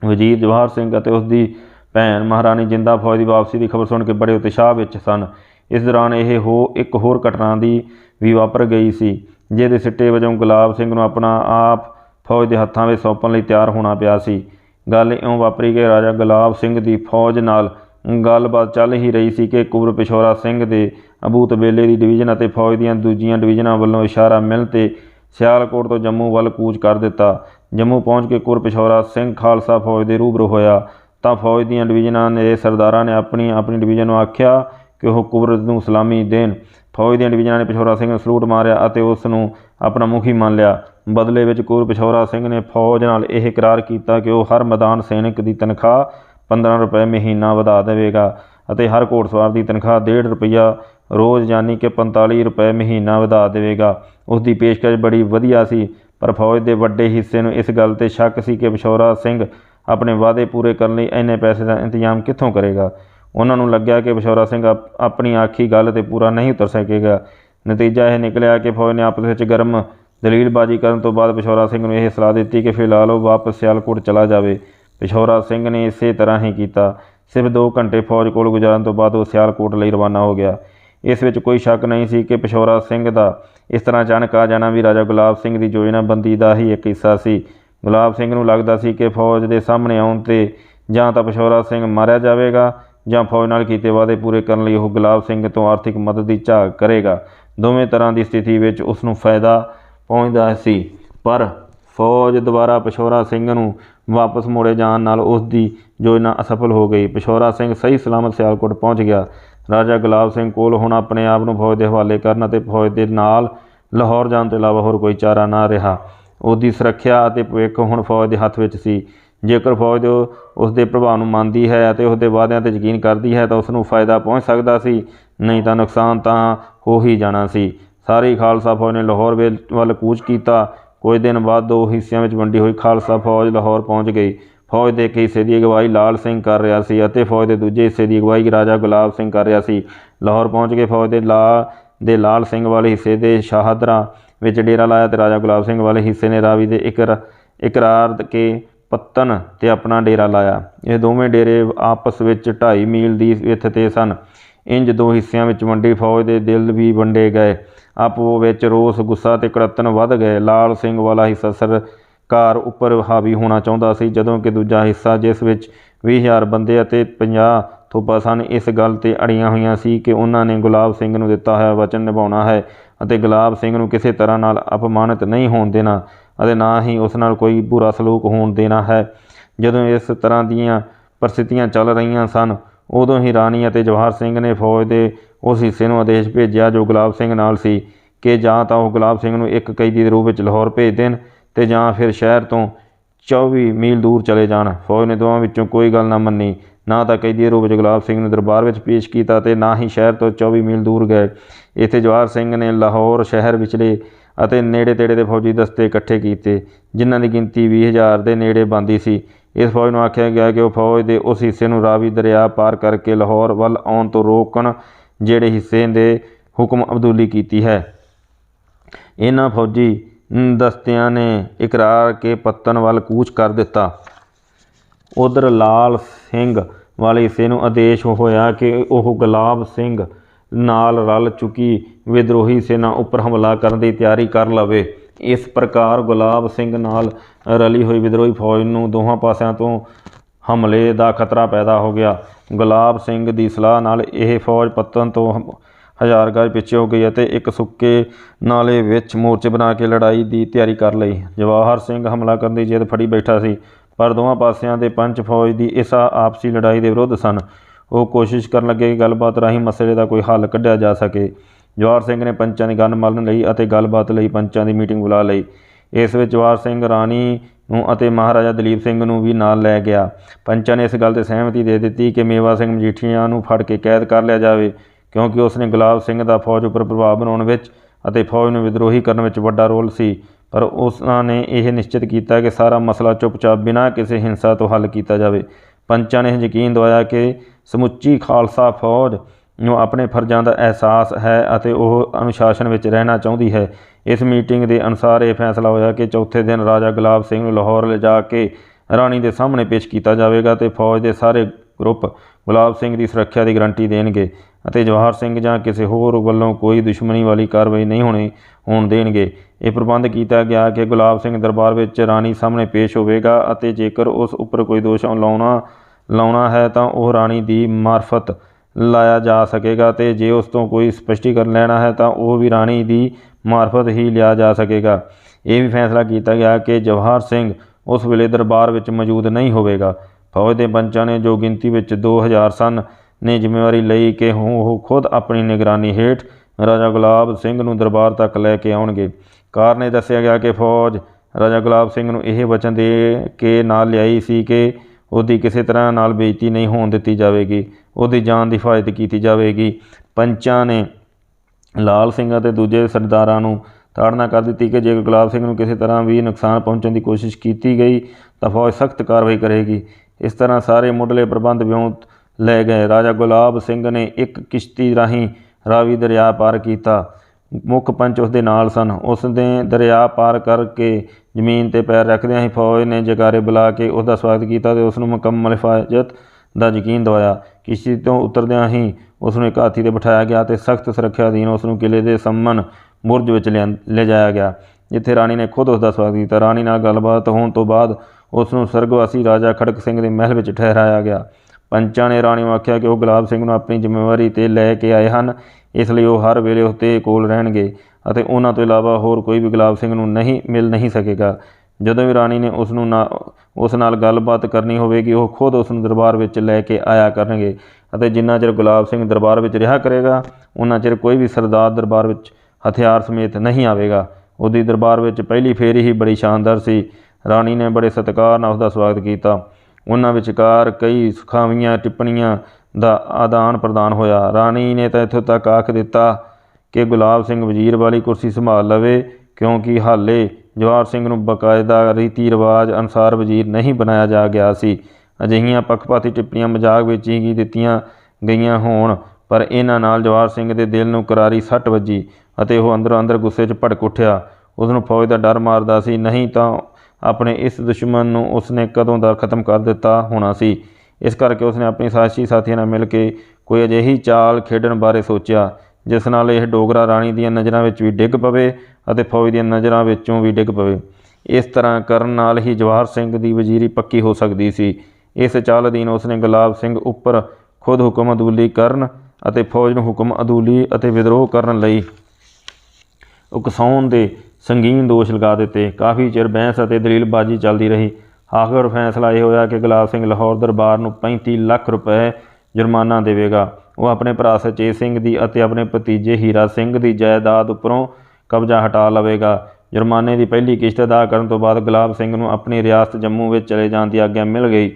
Speaker 1: ਵਜ਼ੀਰ ਜਵਾਹਰ ਸਿੰਘ ਅਤੇ ਉਸ ਦੀ ਭੈਣ ਮਹਾਰਾਣੀ ਜਿੰਦਾ ਫੌਜ ਦੀ ਵਾਪਸੀ ਦੀ ਖਬਰ ਸੁਣ ਕੇ ਬੜੇ ਉਤਸ਼ਾਹ ਵਿੱਚ ਸਨ। ਇਸ ਦੌਰਾਨ ਇਹ ਹੋ ਇੱਕ ਹੋਰ ਘਟਨਾ ਦੀ ਵੀ ਵਾਪਰ ਗਈ ਸੀ, ਜਿਹਦੇ ਸਿੱਟੇ ਵਜੋਂ ਗੁਲਾਬ ਸਿੰਘ ਨੂੰ ਆਪਣਾ ਆਪ ਫੌਜ ਦੇ ਹੱਥਾਂ ਵਿੱਚ ਸੌਂਪਣ ਲਈ ਤਿਆਰ ਹੋਣਾ ਪਿਆ ਸੀ। ਗੱਲ ਇਉਂ ਵਾਪਰੀ ਕਿ ਰਾਜਾ ਗੁਲਾਬ ਸਿੰਘ ਦੀ ਫੌਜ ਨਾਲ ਗੱਲਬਾਤ ਚੱਲ ਹੀ ਰਹੀ ਸੀ ਕਿ ਕੁਬਰ ਪਿਸ਼ੌਰਾ ਸਿੰਘ ਦੇ ਅਬੂਤ ਬੇਲੇ ਦੀ ਡਿਵੀਜ਼ਨ ਅਤੇ ਫੌਜ ਦੀਆਂ ਦੂਜੀਆਂ ਡਿਵੀਜ਼ਨਾਂ ਵੱਲੋਂ ਇਸ਼ਾਰਾ ਮਿਲਣ ਤੇ ਸਿਆਲਕੋਟ ਤੋਂ ਜੰਮੂ ਵੱਲ ਕੂਚ ਕਰ ਦਿੱਤਾ। ਜੰਮੂ ਪਹੁੰਚ ਕੇ ਕੁਬਰ ਪਿਸ਼ੌਰਾ ਸਿੰਘ ਖਾਲਸਾ ਫੌਜ ਦੇ ਰੂਬਰੂ ਹੋਇਆ। ਤਾਂ ਫੌਜ ਦੀਆਂ ਡਿਵੀਜ਼ਨਾਂ ਦੇ ਸਰਦਾਰਾਂ ਨੇ ਆਪਣੀ ਆਪਣੀ ਡਿਵੀਜ਼ਨ ਨੂੰ ਆਖਿਆ ਕਿ ਉਹ ਕੁਬਰ ਨੂੰ ਸਲਾਮੀ ਦੇਣ। ਫੌਜ ਦੀਆਂ ਡਿਵੀਜ਼ਨਾਂ ਨੇ ਪਿਸ਼ੌਰਾ ਸਿੰਘ ਨੂੰ ਸਲੂਟ ਮਾਰਿਆ ਅਤੇ ਉਸ ਨੂੰ ਆਪਣਾ ਮੁਖੀ ਮੰਨ ਲਿਆ। ਬਦਲੇ ਵਿੱਚ ਕੁਬਰ ਪਿਸ਼ੌਰਾ ਸਿੰਘ ਨੇ ਫੌਜ ਨਾਲ ਇਹ ਇਕਰਾਰ ਕੀਤਾ ਕਿ ਉਹ ਹਰ ਮੈਦਾਨ ਸੈਨਿਕ ਦੀ ਤਨਖਾਹ 15 ਰੁਪਏ ਮਹੀਨਾ ਵਧਾ ਦੇਵੇਗਾ ਅਤੇ ਹਰ ਘੋੜਸਵਾਰ ਦੀ ਤਨਖਾਹ 1.5 ਰੁਪਈਆ ਰੋਜ਼ ਯਾਨੀ ਕਿ 45 ਰੁਪਏ ਮਹੀਨਾ ਵਧਾ ਦੇਵੇਗਾ। ਉਸ ਦੀ ਪੇਸ਼ਕਸ਼ ਬੜੀ ਵਧੀਆ ਸੀ, ਪਰ ਫੌਜ ਦੇ ਵੱਡੇ ਹਿੱਸੇ ਨੂੰ ਇਸ ਗੱਲ ਤੇ ਸ਼ੱਕ ਸੀ ਕਿ ਪਿਸ਼ੌਰਾ ਸਿੰਘ ਆਪਣੇ ਵਾਅਦੇ ਪੂਰੇ ਕਰਨ ਲਈ ਇੰਨੇ ਪੈਸੇ ਦਾ ਇੰਤਜ਼ਾਮ ਕਿੱਥੋਂ ਕਰੇਗਾ। ਉਹਨਾਂ ਨੂੰ ਲੱਗਿਆ ਕਿ ਪਿਸ਼ੌਰਾ ਸਿੰਘ ਆਪਣੀ ਆਖੀ ਗੱਲ ਤੇ ਪੂਰਾ ਨਹੀਂ ਉਤਰ ਸਕੇਗਾ। ਨਤੀਜਾ ਇਹ ਨਿਕਲਿਆ ਕਿ ਫੌਜ ਨੇ ਆਪਸ ਵਿੱਚ ਗਰਮ ਦਲੀਲਬਾਜ਼ੀ ਕਰਨ ਤੋਂ ਬਾਅਦ ਪਿਸ਼ੌਰਾ ਸਿੰਘ ਨੂੰ ਇਹ ਸਲਾਹ ਦਿੱਤੀ ਕਿ ਫਿਲਹਾਲ ਉਹ ਵਾਪਸ ਸਿਆਲਕੋਟ ਚਲਾ ਜਾਵੇ। ਪਿਸ਼ੌਰਾ ਸਿੰਘ ਨੇ ਇਸੇ ਤਰ੍ਹਾਂ ਹੀ ਕੀਤਾ। ਸਿਰਫ 2 ਘੰਟੇ ਫੌਜ ਕੋਲ ਗੁਜ਼ਾਰਨ ਤੋਂ ਬਾਅਦ ਉਹ ਸਿਆਲਕੋਟ ਲਈ ਰਵਾਨਾ ਹੋ ਗਿਆ। ਇਸ ਵਿੱਚ ਕੋਈ ਸ਼ੱਕ ਨਹੀਂ ਸੀ ਕਿ ਪਿਸ਼ੌਰਾ ਸਿੰਘ ਦਾ ਇਸ ਤਰ੍ਹਾਂ ਅਚਾਨਕ ਆ ਜਾਣਾ ਵੀ ਰਾਜਾ ਗੁਲਾਬ ਸਿੰਘ ਦੀ ਯੋਜਨਾਬੰਦੀ ਦਾ ਹੀ ਇੱਕ ਹਿੱਸਾ ਸੀ। ਗੁਲਾਬ ਸਿੰਘ ਨੂੰ ਲੱਗਦਾ ਸੀ ਕਿ ਫੌਜ ਦੇ ਸਾਹਮਣੇ ਆਉਣ ਤੇ ਜਾਂ ਤਾਂ ਪਿਸ਼ੌਰਾ ਸਿੰਘ ਮਾਰਿਆ ਜਾਵੇਗਾ ਜਾਂ ਫੌਜ ਨਾਲ ਕੀਤੇ ਵਾਅਦੇ ਪੂਰੇ ਕਰਨ ਲਈ ਉਹ ਗੁਲਾਬ ਸਿੰਘ ਤੋਂ ਆਰਥਿਕ ਮਦਦ ਦੀ ਝਾਕ ਕਰੇਗਾ। ਦੋਵੇਂ ਤਰ੍ਹਾਂ ਦੀ ਸਥਿਤੀ ਵਿੱਚ ਉਸ ਨੂੰ ਫਾਇਦਾ ਪਹੁੰਚਦਾ ਸੀ। ਪਰ ਫੌਜ ਦੁਆਰਾ ਪਿਸ਼ੌਰਾ ਸਿੰਘ ਨੂੰ ਵਾਪਸ ਮੋੜੇ ਜਾਣ ਨਾਲ ਉਸ ਦੀ ਯੋਜਨਾ ਅਸਫਲ ਹੋ ਗਈ। ਪਿਸ਼ੌਰਾ ਸਿੰਘ ਸਹੀ ਸਲਾਮਤ ਸਿਆਲਕੋਟ ਪਹੁੰਚ ਗਿਆ। ਰਾਜਾ ਗੁਲਾਬ ਸਿੰਘ ਕੋਲ ਹੁਣ ਆਪਣੇ ਆਪ ਨੂੰ ਫੌਜ ਦੇ ਹਵਾਲੇ ਕਰਨ ਅਤੇ ਫੌਜ ਦੇ ਨਾਲ ਲਾਹੌਰ ਜਾਣ ਤੋਂ ਇਲਾਵਾ ਹੋਰ ਕੋਈ ਚਾਰਾ ਨਾ ਰਿਹਾ। ਉਹਦੀ ਸੁਰੱਖਿਆ ਅਤੇ ਭਵਿੱਖ ਹੁਣ ਫੌਜ ਦੇ ਹੱਥ ਵਿੱਚ ਸੀ। ਜੇਕਰ ਫੌਜ ਉਸ ਦੇ ਪ੍ਰਭਾਵ ਨੂੰ ਮੰਨਦੀ ਹੈ ਅਤੇ ਉਸ ਦੇ ਵਾਅਦਿਆਂ ਤੇ ਯਕੀਨ ਕਰਦੀ ਹੈ ਤਾਂ ਉਸ ਨੂੰ ਫਾਇਦਾ ਪਹੁੰਚ ਸਕਦਾ ਸੀ। ਨਹੀਂ ਤਾਂ ਨੁਕਸਾਨ ਤਾਂ ਹੋ ਹੀ ਜਾਣਾ ਸੀ। ਸਾਰੀ ਖਾਲਸਾ ਫੌਜ ਨੇ ਲਾਹੌਰ ਵੱਲ ਕੂਚ ਕੀਤਾ। ਕੁਝ ਦਿਨ ਬਾਅਦ ਦੋ ਹਿੱਸਿਆਂ ਵਿੱਚ ਵੰਡੀ ਹੋਈ ਖਾਲਸਾ ਫੌਜ ਲਾਹੌਰ ਪਹੁੰਚ ਗਈ। ਫੌਜ ਦੇ ਇੱਕ ਹਿੱਸੇ ਦੀ ਅਗਵਾਈ ਲਾਲ ਸਿੰਘ ਕਰ ਰਿਹਾ ਸੀ ਅਤੇ ਫੌਜ ਦੇ ਦੂਜੇ ਹਿੱਸੇ ਦੀ ਅਗਵਾਈ ਰਾਜਾ ਗੁਲਾਬ ਸਿੰਘ ਕਰ ਰਿਹਾ ਸੀ। ਲਾਹੌਰ ਪਹੁੰਚ ਕੇ ਫੌਜ ਦੇ ਲਾ ਦੇ ਲਾਲ ਸਿੰਘ ਵਾਲੇ ਹਿੱਸੇ ਦੇ ਸ਼ਾਹਦਰਾ ਵਿੱਚ ਡੇਰਾ ਲਾਇਆ ਤੇ ਰਾਜਾ ਗੁਲਾਬ ਸਿੰਘ ਵਾਲੇ ਹਿੱਸੇ ਨੇ ਰਾਵੀ ਦੇ ਇਕਰ ਇਕਰਾਰ ਕੇ ਪੱਤਨ ਤੇ ਆਪਣਾ ਡੇਰਾ ਲਾਇਆ। ਇਹ ਦੋਵੇਂ ਡੇਰੇ ਆਪਸ ਵਿੱਚ 2.5 ਮੀਲ ਦੀ ਵਿੱਥ ਤੇ ਸਨ। ਇੰਜ ਦੋ ਹਿੱਸਿਆਂ ਵਿੱਚ ਵੰਡੀ ਫੌਜ ਦੇ ਦਿਲ ਵੀ ਵੰਡੇ ਗਏ। ਆਪੋ ਵਿੱਚ ਰੋਸ, ਗੁੱਸਾ ਤੇ ਕੜਤਨ ਵੱਧ ਗਏ। ਲਾਲ ਸਿੰਘ ਵਾਲਾ ਹਿੱਸਾ ਸਰਕਾਰ ਉੱਪਰ ਹਾਵੀ ਹੋਣਾ ਚਾਹੁੰਦਾ ਸੀ, ਜਦੋਂ ਕਿ ਦੂਜਾ ਹਿੱਸਾ, ਜਿਸ ਵਿੱਚ 20000 ਬੰਦੇ ਅਤੇ 50 ਥੋਪਾ ਸਨ, ਇਸ ਗੱਲ ਤੇ ਅੜੀਆਂ ਹੋਈਆਂ ਸੀ ਕਿ ਉਹਨਾਂ ਨੇ ਗੁਲਾਬ ਸਿੰਘ ਨੂੰ ਦਿੱਤਾ ਹੋਇਆ ਵਚਨ ਨਿਭਾਉਣਾ ਹੈ ਅਤੇ ਗੁਲਾਬ ਸਿੰਘ ਨੂੰ ਕਿਸੇ ਤਰ੍ਹਾਂ ਨਾਲ ਅਪਮਾਨਿਤ ਨਹੀਂ ਹੋਣ ਦੇਣਾ ਅਤੇ ਨਾ ਹੀ ਉਸ ਨਾਲ ਕੋਈ ਬੁਰਾ ਸਲੂਕ ਹੋਣ ਦੇਣਾ ਹੈ। ਜਦੋਂ ਇਸ ਤਰ੍ਹਾਂ ਦੀਆਂ ਪਰਿਸਥਿਤੀਆਂ ਚੱਲ ਰਹੀਆਂ ਸਨ, ਉਦੋਂ ਹੀ ਰਾਣੀ ਅਤੇ ਜਵਾਹਰ ਸਿੰਘ ਨੇ ਫੌਜ ਦੇ ਉਸ ਹਿੱਸੇ ਨੂੰ ਆਦੇਸ਼ ਭੇਜਿਆ, ਜੋ ਗੁਲਾਬ ਸਿੰਘ ਨਾਲ ਸੀ ਕਿ ਜਾਂ ਤਾਂ ਉਹ ਗੁਲਾਬ ਸਿੰਘ ਨੂੰ ਇੱਕ ਕੈਦੀ ਦੇ ਰੂਪ ਵਿੱਚ ਲਾਹੌਰ ਭੇਜ ਦੇਣ ਤੇ ਜਾਂ ਫਿਰ ਸ਼ਹਿਰ ਤੋਂ 24 ਮੀਲ ਦੂਰ ਚਲੇ ਜਾਣ। ਫੌਜ ਨੇ ਦੋਵਾਂ ਵਿੱਚੋਂ ਕੋਈ ਗੱਲ ਨਾ ਮੰਨੀ, ਨਾ ਤਾਂ ਕੈਦੀ ਦੇ ਰੂਪ ਵਿੱਚ ਗੁਲਾਬ ਸਿੰਘ ਨੂੰ ਦਰਬਾਰ ਵਿੱਚ ਪੇਸ਼ ਕੀਤਾ ਤੇ ਨਾ ਹੀ ਸ਼ਹਿਰ ਤੋਂ 24 ਮੀਲ ਦੂਰ ਗਏ। ਇੱਥੇ ਜਵਾਹਰ ਸਿੰਘ ਨੇ ਲਾਹੌਰ ਸ਼ਹਿਰ ਵਿਚਲੇ ਅਤੇ ਨੇੜੇ ਤੇੜੇ ਦੇ ਫੌਜੀ ਦਸਤੇ ਇਕੱਠੇ ਕੀਤੇ, ਜਿਨ੍ਹਾਂ ਦੀ ਗਿਣਤੀ 20000 ਦੇ ਨੇੜੇ ਬੰਦੀ ਸੀ। ਇਸ ਫੌਜ ਨੂੰ ਆਖਿਆ ਗਿਆ ਕਿ ਉਹ ਫੌਜ ਦੇ ਉਸ ਹਿੱਸੇ ਨੂੰ ਰਾਵੀ ਦਰਿਆ ਪਾਰ ਕਰਕੇ ਲਾਹੌਰ ਵੱਲ ਆਉਣ ਤੋਂ ਰੋਕਣ ਜਿਹੜੇ ਹਿੱਸੇ ਦੇ ਹੁਕਮ ਅਬਦੂਲੀ ਕੀਤੀ ਹੈ। ਇਹਨਾਂ ਫੌਜੀ ਦਸਤਿਆਂ ਨੇ ਇਕਰਾਰ ਕੇ ਪੱਤਨ ਵੱਲ ਕੂਚ ਕਰ ਦਿੱਤਾ। ਉਧਰ ਲਾਲ ਸਿੰਘ ਵਾਲੇ ਹਿੱਸੇ ਨੂੰ ਆਦੇਸ਼ ਹੋਇਆ ਕਿ ਉਹ ਗੁਲਾਬ ਸਿੰਘ ਨਾਲ ਰਲ ਚੁੱਕੀ ਵਿਦਰੋਹੀ ਸੈਨਾ ਉੱਪਰ ਹਮਲਾ ਕਰਨ ਦੀ ਤਿਆਰੀ ਕਰ ਲਵੇ। ਇਸ ਪ੍ਰਕਾਰ ਗੁਲਾਬ ਸਿੰਘ ਨਾਲ ਰਲੀ ਹੋਈ ਵਿਦਰੋਹੀ ਫੌਜ ਨੂੰ ਦੋਹਾਂ ਪਾਸਿਆਂ ਤੋਂ ਹਮਲੇ ਦਾ ਖਤਰਾ ਪੈਦਾ ਹੋ ਗਿਆ। ਗੁਲਾਬ ਸਿੰਘ ਦੀ ਸਲਾਹ ਨਾਲ ਇਹ ਫੌਜ ਪੱਤਨ ਤੋਂ ਹਮ- ਹਜ਼ਾਰ ਗਜ ਪਿੱਛੇ ਹੋ ਗਈ ਅਤੇ ਇੱਕ ਸੁੱਕੇ ਨਾਲੇ ਵਿੱਚ ਮੋਰਚੇ ਬਣਾ ਕੇ ਲੜਾਈ ਦੀ ਤਿਆਰੀ ਕਰ ਲਈ। ਜਵਾਹਰ ਸਿੰਘ ਹਮਲਾ ਕਰਨ ਦੀ ਜਿੱਦ ਫੜੀ ਬੈਠਾ ਸੀ, ਪਰ ਦੋਵਾਂ ਪਾਸਿਆਂ ਦੇ ਪੰਜ ਫੌਜ ਦੀ ਇਸ ਆਪਸੀ ਲੜਾਈ ਦੇ ਵਿਰੁੱਧ ਸਨ। ਉਹ ਕੋਸ਼ਿਸ਼ ਕਰਨ ਲੱਗੇ ਕਿ ਗੱਲਬਾਤ ਰਾਹੀਂ ਮਸਲੇ ਦਾ ਕੋਈ ਹੱਲ ਕੱਢਿਆ ਜਾ ਸਕੇ। ਜਵਾਹਰ ਸਿੰਘ ਨੇ ਪੰਚਾਂ ਦੀ ਗੱਲ ਮੰਨ ਲਈ ਅਤੇ ਗੱਲਬਾਤ ਲਈ ਪੰਚਾਂ ਦੀ ਮੀਟਿੰਗ ਬੁਲਾ ਲਈ। ਇਸ ਵਿੱਚ ਜਵਾਹਰ ਸਿੰਘ ਰਾਣੀ ਨੂੰ ਅਤੇ ਮਹਾਰਾਜਾ ਦਲੀਪ ਸਿੰਘ ਨੂੰ ਵੀ ਨਾਲ ਲੈ ਗਿਆ। ਪੰਚਾਂ ਨੇ ਇਸ ਗੱਲ ਤੇ ਸਹਿਮਤੀ ਦੇ ਦਿੱਤੀ ਕਿ ਮੇਵਾ ਸਿੰਘ ਮਜੀਠੀਆਂ ਨੂੰ ਫੜ ਕੇ ਕੈਦ ਕਰ ਲਿਆ ਜਾਵੇ, ਕਿਉਂਕਿ ਉਸ ਨੇ ਗੁਲਾਬ ਸਿੰਘ ਦਾ ਫੌਜ ਉੱਪਰ ਪ੍ਰਭਾਵ ਬਣਾਉਣ ਵਿੱਚ ਅਤੇ ਫੌਜ ਨੂੰ ਵਿਦਰੋਹੀ ਕਰਨ ਵਿੱਚ ਵੱਡਾ ਰੋਲ ਸੀ। ਪਰ ਉਸਨਾਂ ਨੇ ਇਹ ਨਿਸ਼ਚਿਤ ਕੀਤਾ ਕਿ ਸਾਰਾ ਮਸਲਾ ਚੁੱਪਚਾਪ ਬਿਨਾਂ ਕਿਸੇ ਹਿੰਸਾ ਤੋਂ ਹੱਲ ਕੀਤਾ ਜਾਵੇ। ਪੰਚਾਂ ਨੇ ਯਕੀਨ ਦਿਵਾਇਆ ਕਿ ਸਮੁੱਚੀ ਖਾਲਸਾ ਫੌਜ ਨੂੰ ਆਪਣੇ ਫਰਜ਼ਾਂ ਦਾ ਅਹਿਸਾਸ ਹੈ ਅਤੇ ਉਹ ਅਨੁਸ਼ਾਸਨ ਵਿੱਚ ਰਹਿਣਾ ਚਾਹੁੰਦੀ ਹੈ। ਇਸ ਮੀਟਿੰਗ ਦੇ ਅਨੁਸਾਰ ਇਹ ਫੈਸਲਾ ਹੋਇਆ ਕਿ ਚੌਥੇ ਦਿਨ ਰਾਜਾ ਗੁਲਾਬ ਸਿੰਘ ਨੂੰ ਲਾਹੌਰ ਲਿਜਾ ਕੇ ਰਾਣੀ ਦੇ ਸਾਹਮਣੇ ਪੇਸ਼ ਕੀਤਾ ਜਾਵੇਗਾ ਤੇ ਫੌਜ ਦੇ ਸਾਰੇ ਗਰੁੱਪ ਗੁਲਾਬ ਸਿੰਘ ਦੀ ਸੁਰੱਖਿਆ ਦੀ ਗਾਰੰਟੀ ਦੇਣਗੇ ਅਤੇ ਜਵਾਹਰ ਸਿੰਘ ਜਾਂ ਕਿਸੇ ਹੋਰ ਵੱਲੋਂ ਕੋਈ ਦੁਸ਼ਮਣੀ ਵਾਲੀ ਕਾਰਵਾਈ ਨਹੀਂ ਹੋਣੀ ਹੋਣ ਦੇਣਗੇ। ਇਹ ਪ੍ਰਬੰਧ ਕੀਤਾ ਗਿਆ ਕਿ ਗੁਲਾਬ ਸਿੰਘ ਦਰਬਾਰ ਵਿੱਚ ਰਾਣੀ ਸਾਹਮਣੇ ਪੇਸ਼ ਹੋਵੇਗਾ ਅਤੇ ਜੇਕਰ ਉਸ ਉੱਪਰ ਕੋਈ ਦੋਸ਼ ਲਾਉਣਾ ਲਾਉਣਾ ਹੈ ਤਾਂ ਉਹ ਰਾਣੀ ਦੀ ਮਾਰਫਤ ਲਾਇਆ ਜਾ ਸਕੇਗਾ ਤੇ ਜੇ ਉਸ ਤੋਂ ਕੋਈ ਸਪਸ਼ਟੀਕਰਨ ਲੈਣਾ ਹੈ ਤਾਂ ਉਹ ਵੀ ਰਾਣੀ ਦੀ ਮਾਰਫਤ ਹੀ ਲਿਆ ਜਾ ਸਕੇਗਾ। ਇਹ ਵੀ ਫੈਸਲਾ ਕੀਤਾ ਗਿਆ ਕਿ ਜਵਾਹਰ ਸਿੰਘ ਉਸ ਵੇਲੇ ਦਰਬਾਰ ਵਿੱਚ ਮੌਜੂਦ ਨਹੀਂ ਹੋਵੇਗਾ। ਫੌਜ ਦੇ ਪੰਚਾਂ ਨੇ ਜੋ ਗਿਣਤੀ ਵਿੱਚ 2000 ਸਨ ਨੇ ਜ਼ਿੰਮੇਵਾਰੀ ਲਈ ਕਿ ਉਹ ਉਹ ਖੁਦ ਆਪਣੀ ਨਿਗਰਾਨੀ ਹੇਠ ਰਾਜਾ ਗੁਲਾਬ ਸਿੰਘ ਨੂੰ ਦਰਬਾਰ ਤੱਕ ਲੈ ਕੇ ਆਉਣਗੇ। ਕਾਰਨ ਇਹ ਦੱਸਿਆ ਗਿਆ ਕਿ ਫੌਜ ਰਾਜਾ ਗੁਲਾਬ ਸਿੰਘ ਨੂੰ ਇਹ ਵਚਨ ਦੇ ਕੇ ਨਾਲ ਲਿਆਈ ਸੀ ਕਿ ਉਹਦੀ ਕਿਸੇ ਤਰ੍ਹਾਂ ਨਾਲ ਬੇਇੱਜ਼ਤੀ ਨਹੀਂ ਹੋਣ ਦਿੱਤੀ ਜਾਵੇਗੀ। ਉਹਦੀ ਜਾਨ ਦੀ ਹਿਫਾਜ਼ਤ ਕੀਤੀ ਜਾਵੇਗੀ। ਪੰਚਾਂ ਨੇ ਲਾਲ ਸਿੰਘ ਅਤੇ ਦੂਜੇ ਸਰਦਾਰਾਂ ਨੂੰ ਤਾੜਨਾ ਕਰ ਦਿੱਤੀ ਕਿ ਜੇ ਗੁਲਾਬ ਸਿੰਘ ਨੂੰ ਕਿਸੇ ਤਰ੍ਹਾਂ ਵੀ ਨੁਕਸਾਨ ਪਹੁੰਚਣ ਦੀ ਕੋਸ਼ਿਸ਼ ਕੀਤੀ ਗਈ, ਤਾਂ ਫੌਜ ਸਖਤ ਕਾਰਵਾਈ ਕਰੇਗੀ। ਇਸ ਤਰ੍ਹਾਂ ਸਾਰੇ ਮੁੱਢਲੇ ਪ੍ਰਬੰਧ ਵਿਉਂ ਲੈ ਗਏ। ਰਾਜਾ ਗੁਲਾਬ ਸਿੰਘ ਨੇ ਇੱਕ ਕਿਸ਼ਤੀ ਰਾਹੀਂ ਰਾਵੀ ਦਰਿਆ ਪਾਰ ਕੀਤਾ। ਮੁੱਖ ਪੰਚ ਉਸ ਦੇ ਨਾਲ ਸਨ। ਉਸ ਨੇ ਦਰਿਆ ਪਾਰ ਕਰਕੇ ਜ਼ਮੀਨ ਤੇ ਪੈਰ ਰੱਖਦਿਆਂ ਹੀ ਫੌਜ ਨੇ ਜਕਾਰੇ ਬੁਲਾ ਕੇ ਉਸ ਦਾ ਸਵਾਗਤ ਕੀਤਾ ਤੇ ਉਸ ਨੂੰ ਮੁਕੰਮਲ ਹਿਫਾਜ਼ਤ ਦਾ ਯਕੀਨ ਦਵਾਇਆ ਕਿਸ਼ਤੀ ਤੋਂ ਉਤਰਦਿਆਂ ਹੀ ਉਸ ਨੂੰ ਇੱਕ ਹਾਥੀ ਤੇ ਬਿਠਾਇਆ ਗਿਆ ਤੇ ਸਖਤ ਸੁਰੱਖਿਆ ਅਧੀਨ ਉਸ ਨੂੰ ਕਿਲੇ ਦੇ ਸੰਮਨ ਮੁਰਜ ਵਿੱਚ ਲਿਆਂ- ਲਿਜਾਇਆ ਗਿਆ, ਜਿੱਥੇ ਰਾਣੀ ਨੇ ਖੁਦ ਉਸ ਦਾ ਸਵਾਗਤ ਕੀਤਾ। ਰਾਣੀ ਨਾਲ ਗੱਲਬਾਤ ਹੋਣ ਤੋਂ ਬਾਅਦ ਉਸ ਨੂੰ ਸਰਗਵਾਸੀ ਰਾਜਾ ਖੜਕ ਸਿੰਘ ਦੇ ਮਹਿਲ ਵਿੱਚ ਠਹਿਰਾਇਆ ਗਿਆ। ਪੰਚਾਂ ਨੇ ਰਾਣੀ ਨੂੰ ਆਖਿਆ ਕਿ ਉਹ ਗੁਲਾਬ ਸਿੰਘ ਨੂੰ ਆਪਣੀ ਜ਼ਿੰਮੇਵਾਰੀ ਤੇ ਲੈ ਕੇ ਆਏ ਹਨ, ਇਸ ਲਈ ਉਹ ਹਰ ਵੇਲੇ ਉਸਦੇ ਕੋਲ ਰਹਿਣਗੇ ਅਤੇ ਉਹਨਾਂ ਤੋਂ ਇਲਾਵਾ ਹੋਰ ਕੋਈ ਵੀ ਗੁਲਾਬ ਸਿੰਘ ਨੂੰ ਨਹੀਂ ਮਿਲ ਨਹੀਂ ਸਕੇਗਾ। ਜਦੋਂ ਵੀ ਰਾਣੀ ਨੇ ਉਸ ਨੂੰ ਨਾ ਉਸ ਨਾਲ ਗੱਲਬਾਤ ਕਰਨੀ ਹੋਵੇਗੀ, ਉਹ ਖੁਦ ਉਸ ਨੂੰ ਦਰਬਾਰ ਵਿੱਚ ਲੈ ਕੇ ਆਇਆ ਕਰਨਗੇ ਅਤੇ ਜਿੰਨਾ ਚਿਰ ਗੁਲਾਬ ਸਿੰਘ ਦਰਬਾਰ ਵਿੱਚ ਰਿਹਾ ਕਰੇਗਾ ਉਹਨਾਂ ਚਿਰ ਕੋਈ ਵੀ ਸਰਦਾਰ ਦਰਬਾਰ ਵਿੱਚ ਹਥਿਆਰ ਸਮੇਤ ਨਹੀਂ ਆਵੇਗਾ। ਉਹਦੀ ਦਰਬਾਰ ਵਿੱਚ ਪਹਿਲੀ ਫੇਰੀ ਹੀ ਬੜੀ ਸ਼ਾਨਦਾਰ ਸੀ। ਰਾਣੀ ਨੇ ਬੜੇ ਸਤਿਕਾਰ ਨਾਲ ਉਸ ਸਵਾਗਤ ਕੀਤਾ। ਉਹਨਾਂ ਵਿਚਕਾਰ ਕਈ ਸੁਖਾਵੀਆਂ ਟਿੱਪਣੀਆਂ ਦਾ ਆਦਾਨ ਪ੍ਰਦਾਨ ਹੋਇਆ। ਰਾਣੀ ਨੇ ਤਾਂ ਇੱਥੋਂ ਤੱਕ ਆਖ ਦਿੱਤਾ ਕਿ ਗੁਲਾਬ ਸਿੰਘ ਵਜ਼ੀਰ ਵਾਲੀ ਕੁਰਸੀ ਸੰਭਾਲ ਲਵੇ, ਕਿਉਂਕਿ ਹਾਲੇ ਜਵਾਹਰ ਸਿੰਘ ਨੂੰ ਬਕਾਇਦਾ ਰੀਤੀ ਰਿਵਾਜ ਅਨੁਸਾਰ ਵਜ਼ੀਰ ਨਹੀਂ ਬਣਾਇਆ ਜਾ ਗਿਆ ਸੀ। ਅਜਿਹੀਆਂ ਪੱਖਪਾਤੀ ਟਿੱਪਣੀਆਂ ਮਜ਼ਾਕ ਵਿੱਚ ਹੀ ਦਿੱਤੀਆਂ ਗਈਆਂ ਹੋਣ, ਪਰ ਇਹਨਾਂ ਨਾਲ ਜਵਾਹਰ ਸਿੰਘ ਦੇ ਦਿਲ ਨੂੰ ਕਰਾਰੀ ਸੱਟ ਵੱਜੀ ਅਤੇ ਉਹ ਅੰਦਰੋਂ ਅੰਦਰ ਗੁੱਸੇ 'ਚ ਭੜਕ ਉੱਠਿਆ। ਉਸ ਨੂੰ ਫੌਜ ਦਾ ਡਰ ਮਾਰਦਾ ਸੀ, ਨਹੀਂ ਤਾਂ ਆਪਣੇ ਇਸ ਦੁਸ਼ਮਣ ਨੂੰ ਉਸਨੇ ਕਦੋਂ ਦਾ ਖਤਮ ਕਰ ਦਿੱਤਾ ਹੋਣਾ ਸੀ। ਇਸ ਕਰਕੇ ਉਸਨੇ ਆਪਣੀ ਸਾਥੀ ਸਾਥੀਆਂ ਨਾਲ ਮਿਲ ਕੇ ਕੋਈ ਅਜਿਹੀ ਚਾਲ ਖੇਡਣ ਬਾਰੇ ਸੋਚਿਆ। ਜਿਸ ਨਾਲ ਇਹ ਡੋਗਰਾ ਰਾਣੀ ਦੀਆਂ ਨਜ਼ਰਾਂ ਵਿੱਚ ਵੀ ਡਿੱਗ ਪਵੇ ਅਤੇ ਫੌਜ ਦੀਆਂ ਨਜ਼ਰਾਂ ਵਿੱਚੋਂ ਵੀ ਡਿੱਗ ਪਵੇ। ਇਸ ਤਰ੍ਹਾਂ ਕਰਨ ਨਾਲ ਹੀ ਜਵਾਹਰ ਸਿੰਘ ਦੀ ਵਜ਼ੀਰੀ ਪੱਕੀ ਹੋ ਸਕਦੀ ਸੀ। ਇਸ ਚਾਲ ਅਧੀਨ ਉਸਨੇ ਗੁਲਾਬ ਸਿੰਘ ਉੱਪਰ ਖੁਦ ਹੁਕਮ ਅਦੂਲੀ ਕਰਨ ਅਤੇ ਫੌਜ ਨੂੰ ਹੁਕਮ ਅਦੂਲੀ ਅਤੇ ਵਿਦਰੋਹ ਕਰਨ ਲਈ ਉਕਸਾਉਣ ਦੇ ਸੰਗੀਨ ਦੋਸ਼ ਲਗਾ ਦਿੱਤੇ। ਕਾਫੀ ਚਿਰ ਬਹਿਸ ਅਤੇ ਦਲੀਲਬਾਜ਼ੀ ਚੱਲਦੀ ਰਹੀ। ਆਖਰ ਫੈਸਲਾ ਇਹ ਹੋਇਆ ਕਿ ਗੁਲਾਬ ਸਿੰਘ ਲਾਹੌਰ ਦਰਬਾਰ ਨੂੰ 35 ਲੱਖ ਰੁਪਏ ਜੁਰਮਾਨਾ ਦੇਵੇਗਾ। ਉਹ ਆਪਣੇ ਭਰਾ ਸਚੇਤ ਸਿੰਘ ਦੀ ਅਤੇ ਆਪਣੇ ਭਤੀਜੇ ਹੀਰਾ ਸਿੰਘ ਦੀ ਜਾਇਦਾਦ ਉੱਪਰੋਂ ਕਬਜ਼ਾ ਹਟਾ ਲਵੇਗਾ। ਜੁਰਮਾਨੇ ਦੀ ਪਹਿਲੀ ਕਿਸ਼ਤ ਅਦਾ ਕਰਨ ਤੋਂ ਬਾਅਦ ਗੁਲਾਬ ਸਿੰਘ ਨੂੰ ਆਪਣੀ ਰਿਆਸਤ ਜੰਮੂ ਵਿੱਚ ਚਲੇ ਜਾਣ ਦੀ ਆਗਿਆ ਮਿਲ ਗਈ,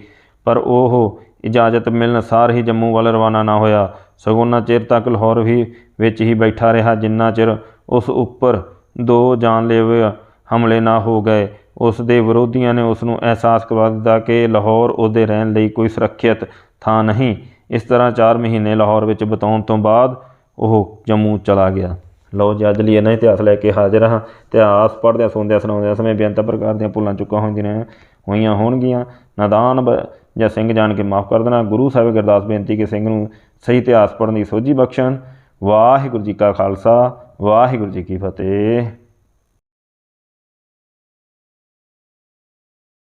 Speaker 1: ਪਰ ਉਹ ਇਜਾਜ਼ਤ ਮਿਲਣ ਸਾਰ ਹੀ ਜੰਮੂ ਵੱਲ ਰਵਾਨਾ ਨਾ ਹੋਇਆ। ਸਗੋਂ ਉਹਨਾਂ ਚਿਰ ਤੱਕ ਲਾਹੌਰ ਵੀ ਵਿੱਚ ਹੀ ਬੈਠਾ ਰਿਹਾ, ਜਿੰਨਾ ਚਿਰ ਉਸ ਉੱਪਰ ਦੋ ਜਾਨਲੇਵਾ ਹਮਲੇ ਨਾ ਹੋ ਗਏ। ਉਸ ਦੇ ਵਿਰੋਧੀਆਂ ਨੇ ਉਸ ਨੂੰ ਅਹਿਸਾਸ ਕਰਵਾ ਦਿੱਤਾ ਕਿ ਲਾਹੌਰ ਉਹਦੇ ਰਹਿਣ ਲਈ ਕੋਈ ਸੁਰੱਖਿਅਤ ਥਾਂ ਨਹੀਂ। ਇਸ ਤਰ੍ਹਾਂ 4 ਮਹੀਨੇ ਲਾਹੌਰ ਵਿੱਚ ਬਿਤਾਉਣ ਤੋਂ ਬਾਅਦ ਉਹ ਜੰਮੂ ਚਲਾ ਗਿਆ। ਲਓ ਜੀ, ਅੱਜ ਲਈ ਇਹਨਾਂ ਇਤਿਹਾਸ ਲੈ ਕੇ ਹਾਜ਼ਰ ਹਾਂ। ਇਤਿਹਾਸ ਪੜ੍ਹਦਿਆਂ, ਸੁਣਦਿਆਂ, ਸੁਣਾਉਂਦਿਆਂ ਸਮੇਂ ਬੇਅੰਤ ਪ੍ਰਕਾਰ ਦੀਆਂ ਭੁੱਲਾਂ ਚੁੱਕਾਂ ਹੁੰਦੀਆਂ ਹੋਈਆਂ ਹੋਣਗੀਆਂ। ਨਾਦਾਨ ਜਾਂ ਸਿੰਘ ਜਾਣ ਕੇ ਮਾਫ ਕਰ ਦੇਣਾ। ਗੁਰੂ ਸਾਹਿਬ ਗੁਰਦਾਸ ਬੇਨਤੀ ਕਿ ਸਿੰਘ ਨੂੰ ਸਹੀ ਇਤਿਹਾਸ ਪੜ੍ਹਨ ਦੀ ਸੋਝੀ ਬਖਸ਼ਣ। ਵਾਹਿਗੁਰੂ ਜੀ ਕਾ ਖਾਲਸਾ, ਵਾਹਿਗੁਰੂ ਜੀ ਕੀ ਫਤਿਹ।